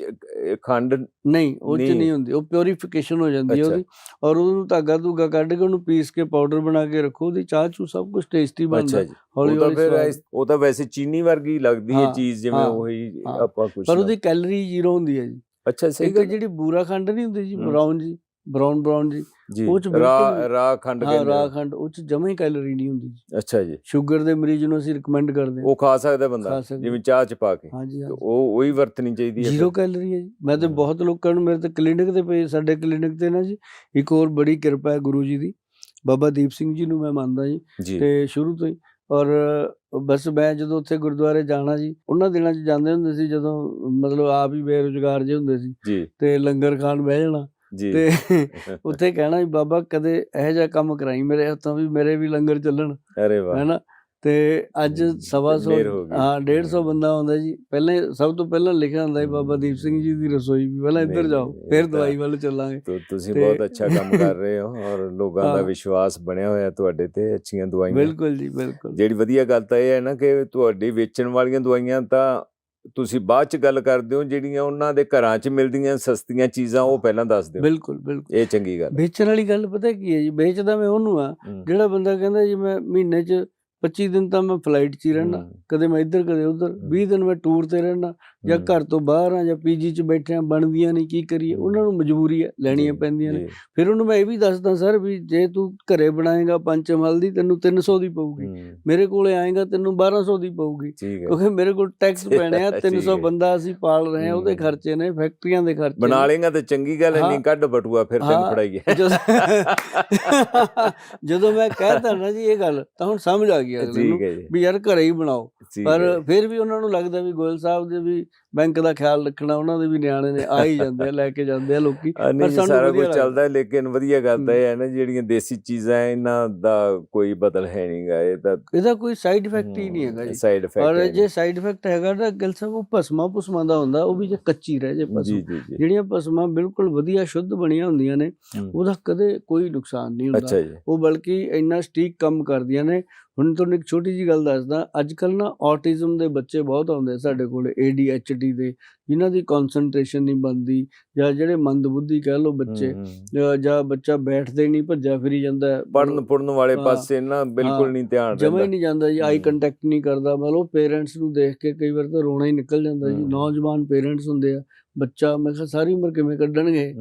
ਖੰਡ ਨਹੀਂ ਉਹ ਚ ਨਹੀਂ। ਹੁੰਦੀ ਉਹ ਪਿਉਰੀਫਿਕੇਸ਼ਨ ਹੋ ਜਾਂਦੀ ਹੈ। ਉਹਦੀ ਔਰ ਉਹਨੂੰ ਧਾਗਾ ਧੂਗਾ ਕੱਢ ਕੇ ਉਹਨੂੰ ਪੀਸ ਕੇ ਪਾਊਡਰ ਬਣਾ ਕੇ ਰੱਖੋ ਉਹਦੀ ਚਾਹ ਚੂ ਸਭ ਕੁਝ ਟੇਸਟੀ ਬਣਦਾ ਹੌਲੀ ਹੌਲੀ ਫਿਰ ਉਹ ਤਾਂ ਵੈਸੇ ਚੀਨੀ ਵਰਗੀ ਲੱਗਦੀ ਹੈ ਚੀਜ਼ ਜਿਵੇਂ ਉਹੀ। ਆਪਾਂ ਕੁਝ ਪਰ ਉਹਦੀ ਕੈਲਰੀ ਜ਼ੀਰੋ ਹੁੰਦੀ ਹੈ ਜੀ ਅੱਛਾ ਸਹੀ ਇੱਕ ਜਿਹੜੀ ਬੂਰਾ ਖੰਡ ਨਹੀਂ ਹੁੰਦੀ ਜੀ। ਬਰਾਊਨ ਜੀ ਬਰਾਊਨ ਬਰਾਊਨ ਜੀ। ਉਹ 'ਚ ਰਾ ਰਾ ਖੰਡ ਹਾਂ ਕਹਿੰਦੇ ਆ। ਰਾਖੰਡ ਉਹ ਚ ਜਮਾਂ ਹੀ ਕੈਲੋਰੀ ਨਹੀਂ ਹੁੰਦੀ ਜੀ। ਅੱਛਾ ਜੀ। ਸ਼ੂਗਰ ਦੇ ਮਰੀਜ਼ ਨੂੰ ਅਸੀਂ ਰეკਮੈਂਡ ਕਰਦੇ ਹਾਂ। ਉਹ ਖਾ ਸਕਦਾ ਬੰਦਾ। ਜਿਵੇਂ ਚਾਹ ਚ ਪਾ ਕੇ। ਹਾਂਜੀ ਉਹ ਉਹੀ ਵਰਤਣੀ ਚਾਹੀਦੀ ਹੈ ਜ਼ੀਰੋ। ਕੈਲੋਰੀ ਹੈ ਜੀ। ਮੈਂ ਤੇ। ਬਹੁਤ ਲੋਕਾਂ ਨੂੰ ਮੇਰੇ ਤੇ ਕਲੀਨਿਕ ਤੇ ਪਏ ਸਾਡੇ ਕਲੀਨਿਕ ਤੇ ਨਾ ਜੀ ਇੱਕ ਹੋਰ ਬੜੀ ਕਿਰਪਾ ਹੈ ਗੁਰੂ ਜੀ ਦੀ। ਬਾਬਾ ਦੀਪ ਸਿੰਘ ਜੀ ਨੂੰ ਮੈਂ ਮੰਨਦਾ ਜੀ। ਤੇ ਸ਼ੁਰੂ ਤੋਂ ਹੀ। ਔਰ ਬਸ ਮੈਂ ਜਦੋਂ ਉੱਥੇ ਗੁਰਦੁਆਰੇ ਜਾਣਾ ਜੀ ਉਹਨਾਂ ਦਿਨਾਂ 'ਚ ਜਾਂਦੇ ਹੁੰਦੇ ਸੀ ਜਦੋਂ ਮਤਲਬ ਆਪ ਹੀ ਬੇਰੁਜ਼ਗਾਰ ਜੇ ਹੁੰਦੇ ਸੀ। ਤੇ ਲੰਗਰ ਖਾਣ ਬਹਿ ਜਾਣਾ। ਤੇ ਉੱਥੇ ਕਹਿਣਾ ਵੀ ਬਾਬਾ ਕਦੇ ਇਹੋ ਜਿਹਾ ਕੰਮ ਕਰਾਈ ਮੇਰੇ ਹੱਥੋਂ ਵੀ ਮੇਰੇ ਵੀ ਲੰਗਰ ਚੱਲਣ ਅਰੇ ਵਾਹ। ਹੈਨਾ? ਤੇ ਅੱਜ ਸਵਾ ਤੇ ਸੌ ਮਿਹਰ ਹੋ ਗਈ। ਹਾਂ 150 ਹਮ। ਬੰਦਾ ਆਉਂਦਾ ਜੀ। ਪਹਿਲਾਂ ਹੀ- ਸਭ ਤੋਂ ਪਹਿਲਾਂ ਲਿਖਿਆ ਹੁੰਦਾ ਸੀ ਬਾਬਾ ਦੀਪ ਸਿੰਘ ਜੀ ਦੀ ਰਸੋਈ ਵੀ ਪਹਿਲਾਂ ਇੱਧਰ ਜਾਓ ਫਿਰ ਦਵਾਈ ਵੱਲ ਚੱਲਾਂਗੇ। ਤੋ ਤੁਸੀਂ ਬਹੁਤ ਅੱਛਾ ਕੰਮ ਕਰ ਰਹੇ ਹੋ ਔਰ ਲੋਕਾਂ ਦਾ ਹਾਂ। ਵਿਸ਼ਵਾਸ ਬਣਿਆ ਹੋਇਆ ਤੁਹਾਡੇ ਤੇ ਅੱਛੀਆਂ ਦਵਾਈਆਂ। ਬਿਲਕੁਲ ਜੀ ਬਿਲਕੁਲ। ਜਿਹੜੀ ਵਧੀਆ ਗੱਲ ਤਾਂ ਇਹ ਹੈ ਨਾ ਕਿ ਤੁਹਾਡੀ ਵੇਚਣ ਵਾਲੀਆਂ ਦਵਾਈਆਂ ਤਾਂ ਤੁਸੀਂ ਬਾਅਦ ਚ ਗੱਲ ਕਰਦੇ ਹੋ ਜਿਹੜੀਆਂ ਉਹਨਾਂ ਦੇ ਘਰਾਂ 'ਚ ਮਿਲਦੀਆਂ ਸਸਤੀਆਂ ਚੀਜ਼ਾਂ ਉਹ ਪਹਿਲਾਂ ਦੱਸ ਦਿਓ। ਬਿਲਕੁਲ ਬਿਲਕੁਲ। ਇਹ ਚੰਗੀ ਗੱਲ। ਵੇਚਣ ਵਾਲੀ ਗੱਲ ਪਤਾ ਕੀ ਹੈ ਜੀ ਵੇਚਦਾ ਮੈਂ ਉਹਨੂੰ ਆ ਜਿਹੜਾ ਬੰਦਾ ਕਹਿੰਦਾ ਜੀ ਮੈਂ ਮਹੀਨੇ 'ਚ 25 ਦਿਨ ਤਾਂ ਮੈਂ ਫਲਾਈਟ 'ਚ ਹੀ ਰਹਿਣਾ ਕਦੇ ਮੈਂ ਇੱਧਰ ਕਦੇ ਉੱਧਰ ਹਮ। 20 ਦਿਨ ਮੈਂ ਟੂਰ ਤੇ ਰਹਿਣਾ ਜਾਂ ਘਰ ਤੋਂ ਬਾਹਰ ਆ ਜਾਂ ਪੀਜੀ 'ਚ ਬੈਠੇ ਆ ਬਣਦੀਆਂ ਨਹੀਂ ਕੀ ਕਰੀਏ। ਉਹਨਾਂ ਨੂੰ ਮਜਬੂਰੀ ਹੈ ਲੈਣੀਆਂ ਪੈਂਦੀਆਂ ਨੇ ਫਿਰ ਉਹਨੂੰ ਮੈਂ ਇਹ ਵੀ ਦੱਸਦਾ ਸਰ ਵੀ ਜੇ ਤੂੰ ਘਰੇ ਬਣਾਏਗਾ ਪੰਚਮਹਲ ਦੀ ਤੈਨੂੰ 300 ਦੀ ਪਊਗੀ ਮੇਰੇ ਕੋਲੇ ਆਏਗਾ ਤੈਨੂੰ 1200 ਦੀ ਪਊਗੀ ਕਿਉਂਕਿ ਮੇਰੇ ਕੋਲ ਟੈਕਸ ਪੈਣੇ ਆ ਠੀਕ 300 ਹੈ। ਬੰਦਾ ਅਸੀਂ ਪਾਲ ਰਹੇ ਆ ਉਹਦੇ। ਖਰਚੇ ਨੇ ਫੈਕਟਰੀਆਂ ਦੇ ਖਰਚੇ ਬਣਾ। ਲੇਗਾ ਤੇ ਚੰਗੀ ਗੱਲ। ਨਹੀਂ ਕੱਢ ਬਟੂਆ ਫਿਰ ਤੈਨੂੰ ਫੜਾਈਏ ਜਦੋਂ ਮੈਂ ਕਹਿਤਾ ਨਾ ਜੀ ਇਹ ਗੱਲ ਤਾਂ ਹੁਣ ਸਮਝ ਆ ਗਈ ਅਗਲੇ ਨੂੰ ਵੀ ਯਾਰ ਘਰੇ ਹੀ ਬਣਾਓ ਪਰ। ਫਿਰ ਵੀ ਉਹਨਾਂ ਨੂੰ ਲੱਗਦਾ ਵੀ ਗੋਇਲ ਸਾਹਿਬ ਦੇ ਵੀ ਬੈਂਕ ਦਾ ਖਿਆਲ ਰੱਖਣਾ ਉਹਨਾਂ ਦੇ ਵੀ ਨਿਆਣੇ ਨੇ ਆ ਹੀ ਜਾਂਦੇ ਆ ਲੈ ਕੇ ਜਾਂਦੇ ਆ ਲੋਕੀ। ਪਰ ਸਾਨੂੰ ਸਾਰਾ ਕੁਝ ਚੱਲਦਾ ਹੈ ਲੇਕਿਨ ਵਧੀਆ ਗੱਲ ਤਾਂ। ਇਹ ਹੈ। ਨਾ ਜਿਹੜੀਆਂ ਦੇਸੀ ਚੀਜ਼ਾਂ ਇਹਨਾਂ ਦਾ ਕੋਈ ਬਦਲ ਹੈ ਨਹੀਂਗਾ ਇਹ ਤਾਂ ਇਹਦਾ ਕੋਈ ਸਾਈਡ ਇਫੈਕਟ ਹੀ ਨਹੀਂ ਹੈਗਾ ਜੀ। ਸਾਈਡ ਇਫੈਕਟ ਔਰ ਜੇ ਸਾਈਡ ਇਫੈਕਟ ਹੈਗਾ ਤਾਂ ਗਿਲ ਸਾਹਿਬ ਉਹ ਭਸਮਾ ਭੁਸਮਾ ਦਾ ਹੁੰਦਾ ਉਹ ਵੀ ਜੇ ਕੱਚੀ ਰਹਿ ਜੇ ਭਸਮ ਜਿਹੜੀਆਂ ਭਸਮਾਂ ਬਿਲਕੁਲ ਵਧੀਆ ਸ਼ੁੱਧ ਬਣੀਆਂ ਹੁੰਦੀਆਂ ਨੇ ਉਹਦਾ ਕਦੇ ਕੋਈ ਨੁਕਸਾਨ ਨਹੀਂ ਹੁੰਦਾ। ਉਹ ਬਲਕਿ ਇੰਨਾ ਸਟੀਕ ਕੰਮ ਕਰਦੀਆਂ ਨੇ ਹੁਣ ਤੁਹਾਨੂੰ ਇੱਕ ਛੋਟੀ ਜੀ ਗੱਲ ਦੱਸਦਾ, ਅੱਜ ਕੱਲ ਨਾ ਆਟਿਜ਼ਮ ਦੇ ਬੱਚੇ ਬਹੁਤ ਆਉਂਦੇ ਸਾਡੇ ਕੋਲ ADHD ਦੇ ਜਿਨ੍ਹਾਂ ਦੀ ਕਨਸੈਂਟਰੇਸ਼ਨ ਨਹੀਂ ਬਣਦੀ ਜਾਂ ਜਿਹੜੇ ਮੰਦਬੁੱਧੀ ਕਹਿ ਲਓ ਬੱਚੇ। ਜਾਂ- ਬੱਚਾ ਬੈਠਦੇ ਨਹੀਂ ਭੱਜਾ ਫਿਰੀ ਜਾਂਦਾ। ਪੜਨ ਪੁੜਨ ਵਾਲੇ ਪਾਸੇ ਨਾ ਬਿਲਕੁਲ ਨਹੀਂ ਧਿਆਨ ਜਮਾਂ ਰਹਿੰਦਾ। ਨਹੀਂ ਜਾਂਦਾ ਜੀ ਆਈ। ਕੰਟੈਕਟ ਨਹੀਂ ਕਰਦਾ। ਮਤਲਬ ਪੇਰੈਂਟਸ ਨੂੰ ਦੇਖ ਕੇ ਕਈ ਵਾਰ ਤਾਂ ਰੋਣਾ ਹੀ ਨਿਕਲ ਜਾਂਦਾ ਜੀ। ਨੌਜਵਾਨ ਪੇਰੈਂਟਸ ਹੁੰਦੇ ਆ ਬੱਚਾ ਮੈਂ ਕਿਹਾ ਸਾਰੀ ਉਮਰ ਕਿਵੇਂ ਕੱਢਣਗੇ?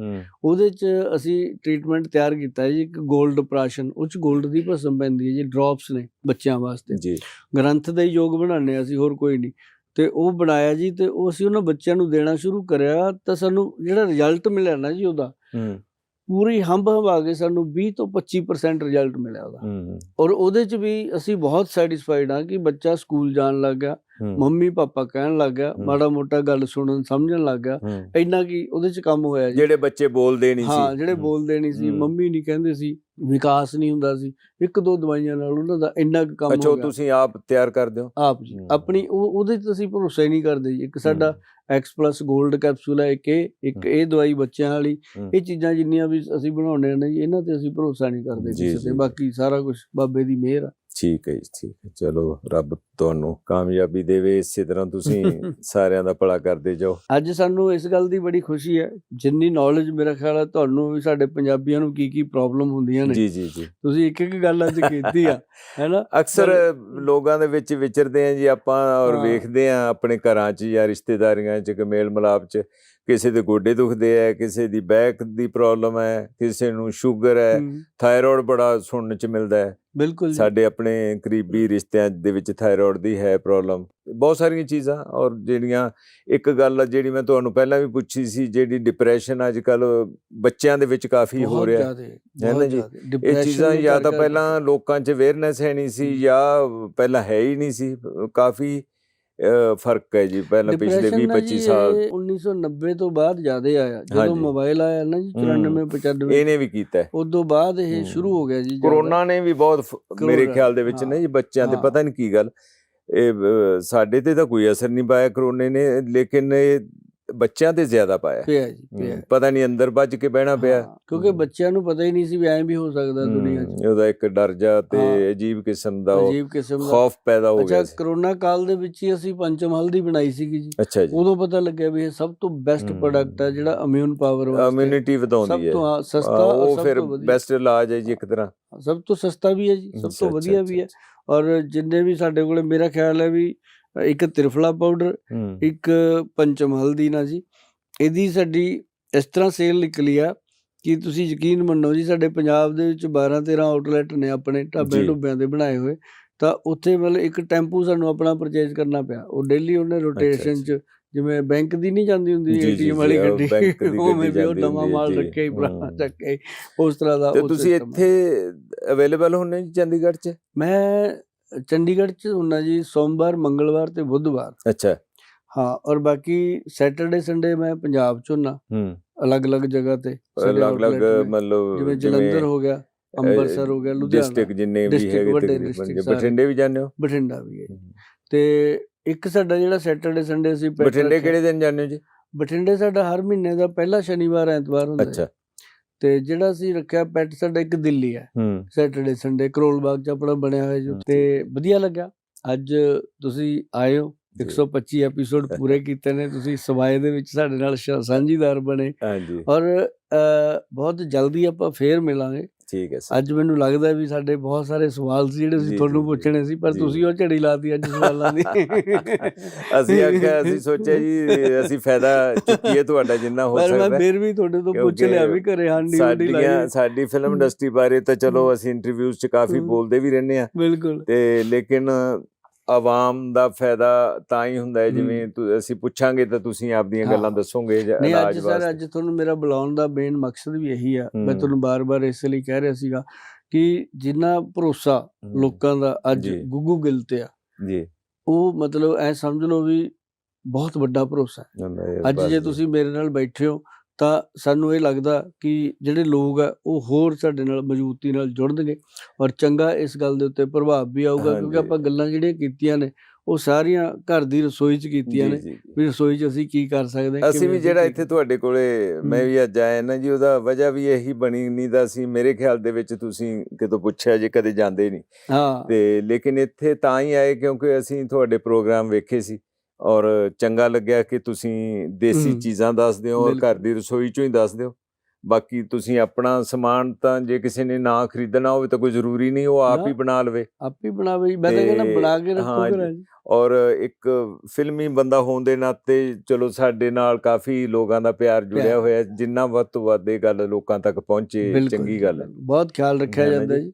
ਉਹਦੇ ਚ ਅਸੀਂ ਟ੍ਰੀਟਮੈਂਟ ਤਿਆਰ ਕੀਤਾ ਜੀ ਇੱਕ 골ਡ ਆਪਰੇਸ਼ਨ ਉਹ ਚ 골ਡ ਦੀ ਭਸਮ ਪੈਂਦੀ ਹੈ ਜੀ ਡ੍ਰੌਪਸ ਨੇ ਬੱਚਿਆਂ ਵਾਸਤੇ। ਜੀ। ਗ੍ਰੰਥ ਦਾ ਹੀ ਯੋਗ ਬਣਾਉਂਦੇ ਅਸੀਂ ਹੋਰ ਕੋਈ ਨਹੀਂ। ਤੇ ਉਹ ਬਣਾਇਆ ਜੀ ਤੇ ਉਹ ਅਸੀਂ ਉਹਨਾਂ ਬੱਚਿਆਂ ਨੂੰ ਦੇਣਾ ਸ਼ੁਰੂ ਕਰਿਆ ਤਾਂ ਸਾਨੂੰ ਜਿਹੜਾ ਰਿਜ਼ਲਟ ਮਿਲਿਆ ਨਾ ਜੀ ਉਹਦਾ ਪੂਰੀ ਹੰਬ ਹੰਬਾ ਕੇ ਸਾਨੂੰ 20 ਤੋਂ 25% ਰਿਜ਼ਲਟ ਮਿਲਿਆ ਉਹਦਾ। ਔਰ ਉਹਦੇ ਚ ਵੀ ਅਸੀਂ ਬਹੁਤ ਸੈਟੀਸਫਾਈਡ ਹਾਂ ਕਿ ਬੱਚਾ ਸਕੂਲ ਜਾਣ ਲੱਗ ਗਿਆ ਮੰਮੀ ਪਾਪਾ ਕਹਿਣ ਲੱਗ ਗਿਆ। ਮਾੜਾ ਮੋਟਾ ਗੱਲ ਸੁਣਨ ਸਮਝਣ ਲੱਗ ਗਿਆ। ਇੰਨਾ ਕੀ ਉਹਦੇ ਚ ਕੰਮ ਹੋਇਆ ਜੀ। ਜਿਹੜੇ ਬੱਚੇ ਬੋਲਦੇ ਨਹੀਂ ਸੀ। ਹਾਂ ਜਿਹੜੇ ਬੋਲਦੇ ਨਹੀਂ ਸੀ। ਮੰਮੀ ਨਹੀਂ ਕਹਿੰਦੇ ਸੀ। ਵਿਕਾਸ ਨਹੀਂ ਹੁੰਦਾ ਸੀ। ਇੱਕ ਦੋ ਦਵਾਈਆਂ ਨਾਲ ਉਹਨਾਂ ਦਾ ਇੰਨਾ ਕੁ ਕੰਮ ਹੋ ਗਿਆ। ਤੁਸੀਂ ਆਪ ਤਿਆਰ ਕਰਦੇ ਹੋ? ਆਪ ਜੀ। ਆਪਣੀ ਉਹ ਉਹਦੇ ਤੇ ਅਸੀਂ ਭਰੋਸਾ ਹੀ ਨਹੀਂ ਕਰਦੇ ਜੀ। ਇੱਕ ਸਾਡਾ ਐਕਸ ਪਲੱਸ 골ਡ ਕੈਪਸੂਲ ਹੈ ਇੱਕ ਇਹ ਇੱਕ। ਇਹ ਦਵਾਈ ਬੱਚਿਆਂ ਵਾਲੀ। ਇਹ ਚੀਜ਼ਾਂ ਜਿੰਨੀਆਂ ਵੀ ਅਸੀਂ ਬਣਾਉਂਦੇ ਨੇ ਜੀ ਇਹਨਾਂ ਤੇ ਅਸੀਂ ਭਰੋਸਾ ਨਹੀਂ ਕਰਦੇ ਜੀ, ਕਿਸੇ। ਤੇ। ਬਾਕੀ ਸਾਰਾ ਕੁਝ ਬਾਬੇ ਦੀ ਮਿਹਰ ਆ। ਠੀਕ ਹੈ ਜੀ ਠੀਕ ਹੈ। ਚਲੋ ਰੱਬ ਤੁਹਾਨੂੰ ਕਾਮਯਾਬੀ ਦੇਵੇ ਇਸੇ ਤਰ੍ਹਾਂ ਤੁਸੀਂ ਸਾਰਿਆਂ ਦਾ ਭਲਾ ਕਰਦੇ ਜਾਓ। ਅੱਜ ਸਾਨੂੰ ਇਸ ਗੱਲ ਦੀ ਬੜੀ ਖੁਸ਼ੀ ਹੈ ਜਿੰਨੀ ਨੌਲੇਜ ਮੇਰਾ ਖਿਆਲ ਹੈ ਤੁਹਾਨੂੰ ਵੀ ਸਾਡੇ ਪੰਜਾਬੀਆਂ ਨੂੰ ਕੀ ਕੀ ਪ੍ਰੋਬਲਮ ਹੁੰਦੀਆਂ ਨੇ। ਜੀ ਜੀ ਜੀ। ਤੁਸੀਂ ਇੱਕ ਇੱਕ ਗੱਲ ਅੱਜ ਕੀਤੀ ਆ ਹੈਨਾ ਅਕਸਰ ਲੋਕਾਂ ਦੇ ਵਿੱਚ ਵਿਚਰਦੇ ਆ ਜੀ ਆਪਾਂ ਔਰ। ਵੇਖਦੇ ਆ ਆਪਣੇ ਘਰਾਂ 'ਚ ਜਾਂ ਰਿਸ਼ਤੇਦਾਰੀਆਂ 'ਚ ਕਿ ਮੇਲ ਮਿਲਾਪ 'ਚ। ਕਿਸੇ ਦੇ ਗੋਡੇ ਦੁਖਦੇ ਆ ਕਿਸੇ ਦੀ ਬੈਕ ਦੀ ਪ੍ਰੋਬਲਮ ਹੈ ਕਿਸੇ ਨੂੰ ਸ਼ੂਗਰ ਹੈ। ਥਾਇਰਾਇਡ ਬੜਾ ਸੁਣਨ 'ਚ ਮਿਲਦਾ ਹੈ ਬਿਲਕੁਲ ਸਾਡੇ ਆਪਣੇ ਕਰੀਬੀ ਰਿਸ਼ਤਿਆਂ ਦੇ ਵਿੱਚ ਥਾਇਰਾਇਡ ਦੀ ਹੈ ਪ੍ਰੋਬਲਮ ਬਹੁਤ ਸਾਰੀਆਂ ਚੀਜ਼ਾਂ ਔਰ ਜਿਹੜੀਆਂ ਇੱਕ ਗੱਲ ਜਿਹੜੀ ਮੈਂ ਤੁਹਾਨੂੰ ਪਹਿਲਾਂ ਵੀ ਪੁੱਛੀ ਸੀ ਜਿਹੜੀ ਡਿਪਰੈਸ਼ਨ ਅੱਜ ਕੱਲ ਬੱਚਿਆਂ ਦੇ ਵਿੱਚ ਕਾਫੀ ਹੋ ਰਿਹਾ। ਜ਼ਿਆਦੇ, ਨਾ ਜੀ? ਇਹ ਚੀਜ਼ਾਂ ਜਾਂ ਤਾਂ ਪਹਿਲਾਂ ਲੋਕਾਂ 'ਚ ਅਵੇਅਰਨੈਸ ਹੈ ਨਹੀਂ ਸੀ। ਜਾਂ ਪਹਿਲਾਂ ਹੈ ਹੀ ਨਹੀਂ ਸੀ। ਕਾਫੀ ਫ਼ਰਕ ਹੈ ਜੀ ਪਹਿਲਾਂ ਪਿਛਲੇ Depression 20 ਨਾ 25 ਜੀ ਸਾਲ ਇਹ 1990 ਤੋਂ ਬਾਅਦ ਜ਼ਿਆਦੇ ਆਇਆ ਜਦੋਂ। ਮੋਬਾਈਲ ਆਇਆ ਨਾ ਜੀ ਹਮ। 94 95 ਇਹਨੇ ਵੀ ਕੀਤਾ। ਉਦੋਂ ਬਾਅਦ ਇਹ। ਸ਼ੁਰੂ ਹੋ ਗਿਆ ਜੀ। ਕਰੋਨਾ ਨੇ ਵੀ ਬਹੁਤ ਮੇਰੇ ਖਿਆਲ ਦੇ ਵਿੱਚ। ਨਾ ਜੀ ਬੱਚਿਆਂ ਤੇ। ਪਤਾ ਨਹੀਂ ਕੀ ਗੱਲ ਇਹ ਸਾਡੇ ਤੇ ਤਾਂ ਕੋਈ ਅਸਰ ਨਹੀਂ ਪਾਇਆ ਕਰੋਨੇ ਨੇ ਲੇਕਿਨ ਇਹ ਬੱਚਿਆਂ ਤੇ ਜ਼ਿਆਦਾ ਪਾਇਆ। ਪਿਆ ਜੀ ਪਿਆ। ਪਤਾ ਨਹੀਂ ਅੰਦਰ ਵੱਜ ਕੇ ਬਹਿਣਾ ਪਿਆ। ਕਿਉਂਕਿ। ਬੱਚਿਆਂ ਨੂੰ ਪਤਾ ਹੀ ਨਹੀਂ ਸੀ ਵੀ ਐਂ ਵੀ ਹੋ ਸਕਦਾ ਦੁਨੀਆ 'ਚ। ਉਹਦਾ ਇੱਕ ਡਰ ਜਾ ਤੇ। ਅਜੀਬ ਕਿਸਮ ਦਾ ਉਹ ਅਜੀਬ ਕਿਸਮ ਦਾ। ਖੌਫ ਪੈਦਾ ਹੋ ਅੱਛਾ ਗਿਆ ਸੀ। ਕਰੋਨਾ ਕਾਲ ਦੇ ਵਿੱਚ ਹੀ ਅਸੀਂ ਪੰਚਮਹਲ ਦੀ ਬਣਾਈ ਸੀਗੀ ਜੀ। ਅੱਛਾ ਉਦੋਂ ਪਤਾ ਲੱਗਿਆ ਵੀ ਇਹ ਸਭ ਤੋਂ ਬੈਸਟ। ਪ੍ਰੋਡਕਟ ਹੈ ਜਿਹੜਾ ਇਮਿਊਨ ਪਾਵਰ ਵਾਸਤੇ। ਇਮਿਊਨਿਟੀ ਸਭ ਵਧਾਉਂਦੀ ਹੈ। ਤੋਂ ਹਾਂ, ਹਾਂ, ਸਸਤਾ ਉਹ ਸਭ ਫਿਰ ਤੋਂ ਬੈਸਟ ਇਲਾਜ ਹੈ ਜੀ ਇੱਕ ਤਰ੍ਹਾਂ। ਸਭ ਤੋਂ ਸਸਤਾ ਵੀ ਹੈ ਜੀ ਸਭ ਅੱਛਾ, ਤੋਂ ਵਧੀਆ ਅੱਛਾ, ਵੀ ਹੈ। ਔਰ ਜਿੰਨੇ ਵੀ ਸਾਡੇ ਕੋਲੇ ਮੇਰਾ ਖਿਆਲ ਹੈ ਵੀ ਇੱਕ ਤ੍ਰਿਫਲਾ ਪਾਊਡਰ ਇੱਕ ਪੰਚਮਹਲ ਦੀ ਨਾ ਜੀ ਇਹਦੀ ਸਾਡੀ ਇਸ ਤਰ੍ਹਾਂ ਸੇਲ ਨਿਕਲੀ ਆ ਕਿ ਤੁਸੀਂ ਯਕੀਨ ਮੰਨੋ ਜੀ ਸਾਡੇ ਪੰਜਾਬ ਦੇ ਵਿੱਚ 12 13 ਆਊਟਲੈਟ ਨੇ ਆਪਣੇ ਢਾਬਿਆਂ ਜੀ। ਢੁੱਬਿਆਂ ਦੇ ਬਣਾਏ ਹੋਏ ਤਾਂ ਉੱਥੇ ਮਤਲਬ ਇੱਕ ਟੈਂਪੂ ਸਾਨੂੰ ਆਪਣਾ ਪਰਚੇਜ਼ ਕਰਨਾ ਪਿਆ ਉਹ ਡੇਲੀ ਉਹਨੇ ਰੋਟੇਸ਼ਨ। 'ਚ ਜਿਵੇਂ ਬੈਂਕ ਦੀ ਨਹੀਂ ਜਾਂਦੀ ਹੁੰਦੀ ਏਟੀਐਮ ਵਾਲੀ ਗੱਡੀ ਉਹ ਮੈਂ ਵੀ ਉਹ ਨਵਾਂ ਮਾਲ। ਰੱਖਿਆ ਹੀ ਪੁਰਾਣਾ। ਚੱਕ ਉਸ ਤਰ੍ਹਾਂ ਦਾ ਤੇ ਤੁਸੀਂ। ਇੱਥੇ ਅਵੇਲੇਬਲ ਹੁੰਨੇ ਚੰਡੀਗੜ੍ਹ 'ਚ ਮੈਂ ਚੰਡੀਗੜ੍ਹ 'ਚ ਹੁੰਨਾ ਜੀ ਸੋਮਵਾਰ ਮੰਗਲਵਾਰ ਤੇ ਬੁੱਧਵਾਰ ਅੱਛਾ ਹਾਂ ਔਰ ਬਾਕੀ ਸੈਟਰਡੇ ਸੰਡੇ ਮੈਂ ਪੰਜਾਬ 'ਚ ਹੁੰਨਾ ਹੂੰ ਅਲੱਗ-ਅਲੱਗ ਜਗ੍ਹਾ ਤੇ ਅਲੱਗ-ਅਲੱਗ। ਮਤਲਬ ਜਿਵੇਂ ਜਲੰਧਰ ਹੋ ਗਿਆ ਅੰਮ੍ਰਿਤਸਰ ਹੋ ਗਿਆ ਲੁਧਿਆਣਾ ਡਿਸਟ੍ਰਿਕਟ ਜਿੰਨੇ ਵੀ ਹੈਗੇ ਵੱਡੇ ਤਕਰੀਬਨ। ਬਠਿੰਡੇ ਵੀ ਜਾਂਦੇ ਹੋ ਬਠਿੰਡਾ ਵੀ ਹੈ ਤੇ ਇੱਕ ਸਾਡਾ ਜਿਹੜਾ ਸੈਟਰਡੇ ਸੰਡੇ ਅਸੀਂ ਬਠਿੰਡੇ ਕਿਹੜੇ ਦਿਨ ਜਾਂਦੇ ਹੋ ਜੀ ਬਠਿੰਡੇ ਸਾਡਾ ਹਰ ਮਹੀਨੇ ਦਾ ਪਹਿਲਾ ਸ਼ਨੀਵਾਰ ਐਤਵਾਰ ਹੁੰਦਾ ਹੈ। ਅੱਛਾ ਤੇ ਜਿਹੜਾ ਅਸੀਂ ਰੱਖਿਆ ਪੈਟ ਸਾਡਾ ਇੱਕ ਦਿੱਲੀ ਹੈ। ਸੈਟਰਡੇ ਸੰਡੇ ਕਰੋਲ ਬਾਗ ਚ ਆਪਣਾ ਬਣਿਆ ਹੋਇਆ ਜੋ। ਤੇ ਵਧੀਆ ਲੱਗਾ ਅੱਜ ਤੁਸੀਂ ਆਏ ਹੋ। ਜੀ। 125 ਐਪੀਸੋਡ ਪੂਰੇ ਕੀਤੇ ਨੇ। ਤੁਸੀਂ ਸਵਾਏ ਦੇ ਵਿੱਚ ਸਾਡੇ ਨਾਲ ਸ਼- ਸਾਂਝੀਦਾਰ ਬਣੇ। ਹਾਂਜੀ। ਔਰ ਬਹੁਤ ਜਲਦੀ ਆਪਾਂ ਫੇਰ ਮਿਲਾਂਗੇ ਠੀਕ ਹੈ ਸਰ ਅੱਜ ਮੈਨੂੰ ਲੱਗਦਾ ਵੀ ਸਾਡੇ ਬਹੁਤ ਸਾਰੇ ਸਵਾਲ ਸੀ ਜਿਹੜੇ ਅਸੀਂ ਤੁਹਾਨੂੰ ਪੁੱਛਣੇ ਸੀ ਪਰ। ਤੁਸੀਂ ਉਹ ਝੜੀ ਲਾਤੀ ਅੱਜ ਸਵਾਲਾਂ ਦੀ ਅਸੀਂ ਆਖਿਆ ਅਸੀਂ ਸੋਚਿਆ ਜੀ ਅਸੀਂ ਫਾਇਦਾ ਚੁੱਕੀਏ ਤੁਹਾਡਾ ਜਿੰਨਾ ਹੋ ਪਰ ਮੈਂ ਸਕਦਾ। ਫੇਰ ਵੀ ਤੁਹਾਡੇ ਤੋਂ ਪੁੱਛ ਲਿਆ ਵੀ ਘਰੇ ਹਾਂਡੀ ਸਾਡੀਆਂ ਲਾਈ ਸਾਡੀ ਫਿਲਮ। ਇੰਡਸਟਰੀ ਬਾਰੇ ਤਾਂ ਚਲੋ। ਅਸੀਂ ਇੰਟਰਵਿਊਜ਼ 'ਚ ਕਾਫੀ। ਬੋਲਦੇ ਵੀ ਰਹਿੰਦੇ ਆ ਬਿਲਕੁਲ ਤੇ ਲੇਕਿਨ ਆਵਾਮ ਦਾ ਫਾਇਦਾ ਤਾਂ ਹੀ ਹੁੰਦਾ ਹੈ। ਜਿਵੇਂ ਅਸੀਂ ਪੁੱਛਾਂਗੇ ਤਾਂ ਤੁਸੀਂ ਆਪਦੀਆਂ। ਗੱਲਾਂ ਦੱਸੋਗੇ ਜ- ਨਹੀਂ ਅੱਜ ਸਰ ਅੱਜ ਤੁਹਾਨੂੰ ਮੇਰਾ ਬੁਲਾਉਣ ਦਾ ਮੇਨ ਮਕਸਦ ਵੀ ਇਹੀ ਆ ਮੈਂ। ਤੁਹਾਨੂੰ ਬਾਰ-ਬਾਰ ਇਸ ਲਈ ਕਹਿ ਰਿਹਾ ਸੀਗਾ ਕਿ ਜਿੰਨਾ ਭਰੋਸਾ ਲੋਕਾਂ ਦਾ ਅੱਜ। ਗੁੱਗੂ ਗਿੱਲ ਤੇ ਆ ਜੀ ਉਹ ਮਤਲਬ ਐ ਸਮਝ ਲਓ ਵੀ ਬਹੁਤ ਵੱਡਾ ਭਰੋਸਾ ਹੈ ਅੱਜ ਜੀ। ਤੁਸੀਂ ਮੇਰੇ ਨਾਲ ਬੈਠੇ ਹੋ ਤਾਂ ਸਾਨੂੰ ਇਹ ਲੱਗਦਾ ਕਿ ਜਿਹੜੇ ਲੋਕ ਆ ਉਹ ਹੋਰ ਸਾਡੇ ਨਾਲ ਮਜ਼ਬੂਤੀ ਨਾਲ ਜੁੜਨਗੇ ਔਰ ਚੰਗਾ ਇਸ ਗੱਲ ਦੇ ਉੱਤੇ ਪ੍ਰਭਾਵ ਵੀ ਆਊਗਾ ਕਿਉਂਕਿ। ਆਪਾਂ ਗੱਲਾਂ ਜਿਹੜੀਆਂ ਕੀਤੀਆਂ ਨੇ ਉਹ ਸਾਰੀਆਂ ਘਰ ਦੀ ਰਸੋਈ 'ਚ ਕੀਤੀਆਂ ਨੇ। ਵੀ ਰਸੋਈ 'ਚ ਅਸੀਂ ਕੀ ਕਰ ਸਕਦੇ ਹਾਂ, ਅਸੀਂ ਵੀ ਜਿਹੜਾ ਇੱਥੇ ਤੁਹਾਡੇ ਕੋਲੇ ਮੈਂ। ਵੀ ਅੱਜ ਆਇਆ ਨਾ ਜੀ ਉਹਦਾ ਵਜ੍ਹਾ ਵੀ ਇਹੀ ਬਣੀ ਨਹੀਂ ਤਾਂ ਅਸੀਂ ਮੇਰੇ ਖਿਆਲ ਦੇ ਵਿੱਚ ਤੁਸੀਂ ਕਿਤੋਂ ਪੁੱਛਿਆ ਜੇ ਕਦੇ ਜਾਂਦੇ ਨਹੀਂ ਹਾਂ ਤੇ ਲੇਕਿਨ ਇੱਥੇ ਤਾਂ ਹੀ ਆਏ ਕਿਉਂਕਿ ਅਸੀਂ ਤੁਹਾਡੇ ਪ੍ਰੋਗਰਾਮ ਵੇਖੇ ਸੀ ਔਰ ਚੰਗਾ ਲੱਗਿਆ ਕਿ ਤੁਸੀਂ ਦੇਸੀ। ਚੀਜ਼ਾਂ ਦੱਸਦੇ ਹੋ ਔਰ ਘਰ। ਦੀ ਰਸੋਈ ਚੋਂ ਹੀ ਦੱਸਦੇ ਹੋ ਬਾਕੀ ਤੁਸੀਂ ਆਪਣਾ ਸਮਾਨ ਤਾਂ ਜੇ ਕਿਸੇ ਨੇ ਨਾ ਖਰੀਦਣਾ ਹੋਵੇ ਤਾਂ ਕੋਈ ਜ਼ਰੂਰੀ ਨਹੀਂ ਉਹ ਆਪ। ਹੀ ਬਣਾ ਲਵੇ ਆਪ ਹੀ ਬਣਾਵੇ ਜੀ। ਮੈਂ ਤਾਂ ਕਹਿੰਦਾ ਬਣਾ ਕੇ ਰੱਖੋ ਹਾਂ ਘਰਾਂ ਜੀ। ਔਰ ਇੱਕ ਫਿਲਮੀ ਬੰਦਾ ਹੋਣ ਦੇ ਨਾਤੇ ਚਲੋ ਸਾਡੇ ਨਾਲ ਕਾਫੀ ਲੋਕਾਂ ਦਾ ਪਿਆਰ ਜੁੜਿਆ। ਹੋਇਆ। ਜਿੰਨਾ ਵੱਧ ਤੋਂ ਵੱਧ ਇਹ ਗੱਲ ਲੋਕਾਂ ਤੱਕ ਪਹੁੰਚੇ ਚੰਗੀ ਗੱਲ ਹੈ ਬਹੁਤ ਖਿਆਲ ਰੱਖਿਆ ਜਾਂਦਾ ਜੀ?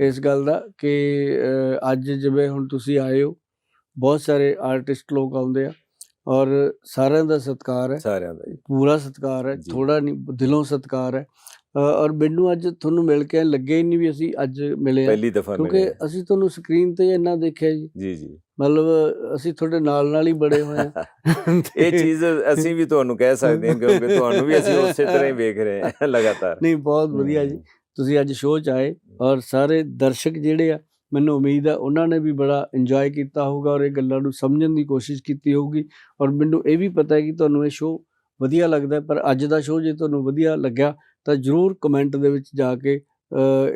ਇਸ ਗੱਲ ਦਾ ਕਿ ਅੱਜ ਜਿਵੇਂ ਹੁਣ ਤੁਸੀਂ ਆਏ ਹੋ ਬਹੁਤ ਸਾਰੇ ਆਰਟਿਸਟ ਲੋਕ ਆਉਂਦੇ ਆ ਔਰ ਸਾਰਿਆਂ ਦਾ ਸਤਿਕਾਰ ਹੈ। ਸਾਰਿਆਂ ਦਾ ਜੀ। ਪੂਰਾ ਸਤਿਕਾਰ ਹੈ। ਥੋੜਾ ਨਹੀਂ ਦਿਲੋਂ ਸਤਿਕਾਰ ਹੈ। ਔਰ ਮੈਨੂੰ ਅੱਜ ਤੁਹਾਨੂੰ ਮਿਲ ਕੇ ਹੀ ਨਹੀਂ ਵੀ ਅਸੀਂ ਅੱਜ ਮਿਲੇ ਆ ਪਹਿਲੀ ਦਫਾ ਕਿਉਂਕਿ ਮਿਲੇ ਅਸੀਂ ਤੁਹਾਨੂੰ ਸਕਰੀਨ ਤੇ ਇੰਨਾ ਦੇਖਿਆ ਜੀ। ਜੀ ਜੀ। ਮਤਲਬ ਅਸੀਂ ਤੁਹਾਡੇ ਨਾਲ ਨਾਲ ਹੀ ਬੜੇ ਹੋਏ ਆ ਇਹ ਚੀਜ਼ ਅਸੀਂ ਵੀ ਤੁਹਾਨੂੰ ਕਹਿ ਸਕਦੇ ਹਾਂ ਕਿਉਂਕਿ ਤੁਹਾਨੂੰ ਵੀ ਅਸੀਂ ਉਸੇ ਤਰ੍ਹਾਂ ਹੀ ਵੇਖ ਰਹੇ ਹਾਂ ਲਗਾਤਾਰ। ਨਹੀਂ ਬਹੁਤ ਵਧੀਆ ਜੀ। ਤੁਸੀਂ ਅੱਜ ਸ਼ੋਅ 'ਚ ਆਏ ਔਰ ਸਾਰੇ ਦਰਸ਼ਕ ਜਿਹੜੇ ਆ ਮੈਨੂੰ ਉਮੀਦ ਆ ਉਹਨਾਂ ਨੇ ਵੀ ਬੜਾ ਇੰਜੋਏ ਕੀਤਾ ਹੋਊਗਾ ਔਰ ਇਹ ਗੱਲਾਂ ਨੂੰ ਸਮਝਣ ਦੀ ਕੋਸ਼ਿਸ਼ ਕੀਤੀ ਹੋਊਗੀ ਔਰ ਮੈਨੂੰ ਇਹ ਵੀ ਪਤਾ ਹੈ ਕਿ ਤੁਹਾਨੂੰ ਇਹ ਸ਼ੋਅ ਵਧੀਆ ਲੱਗਦਾ ਹੈ, ਪਰ ਅੱਜ ਦਾ ਸ਼ੋਅ ਜੇ ਤੁਹਾਨੂੰ ਵਧੀਆ ਲੱਗਿਆ ਤਾਂ ਜਰੂਰ ਕਮੈਂਟ ਦੇ ਵਿੱਚ ਜਾ ਕੇ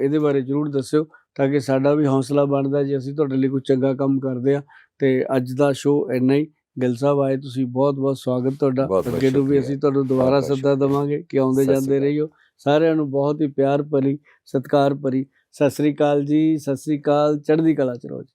ਇਹਦੇ ਬਾਰੇ ਜਰੂਰ ਦੱਸਿਓ ਤਾਂ ਕਿ ਸਾਡਾ ਵੀ ਹੌਸਲਾ ਬਣਦਾ ਜੇ ਅਸੀਂ ਤੁਹਾਡੇ ਲਈ ਕੋਈ ਚੰਗਾ ਕੰਮ ਕਰਦੇ ਆ ਤੇ ਅੱਜ ਦਾ ਸ਼ੋਅ ਇੰਨਾ ਹੀ ਗਿੱਲ ਸਾਹਿਬ ਆਏ ਤੁਸੀਂ ਬਹੁਤ ਬਹੁਤ ਸਵਾਗਤ ਤੁਹਾਡਾ ਅੱਗੇ ਨੂੰ ਵੀ। ਅਸੀਂ ਤੁਹਾਨੂੰ ਦੁਬਾਰਾ ਸੱਦਾ। ਦੇਵਾਂਗੇ ਕਿ ਆਉਂਦੇ ਜਾਂਦੇ। ਰਹੀਓ ਸਾਰਿਆਂ ਨੂੰ ਬਹੁਤ ਹੀ ਪਿਆਰ ਭਰੀ ਸਤਿਕਾਰ ਭਰੀ ਸਤਿ ਸ੍ਰੀ ਅਕਾਲ ਜੀ ਸਤਿ ਸ੍ਰੀ ਅਕਾਲ ਚੜ੍ਹਦੀ ਕਲਾ ਚ ਰਹੋ ਜੀ।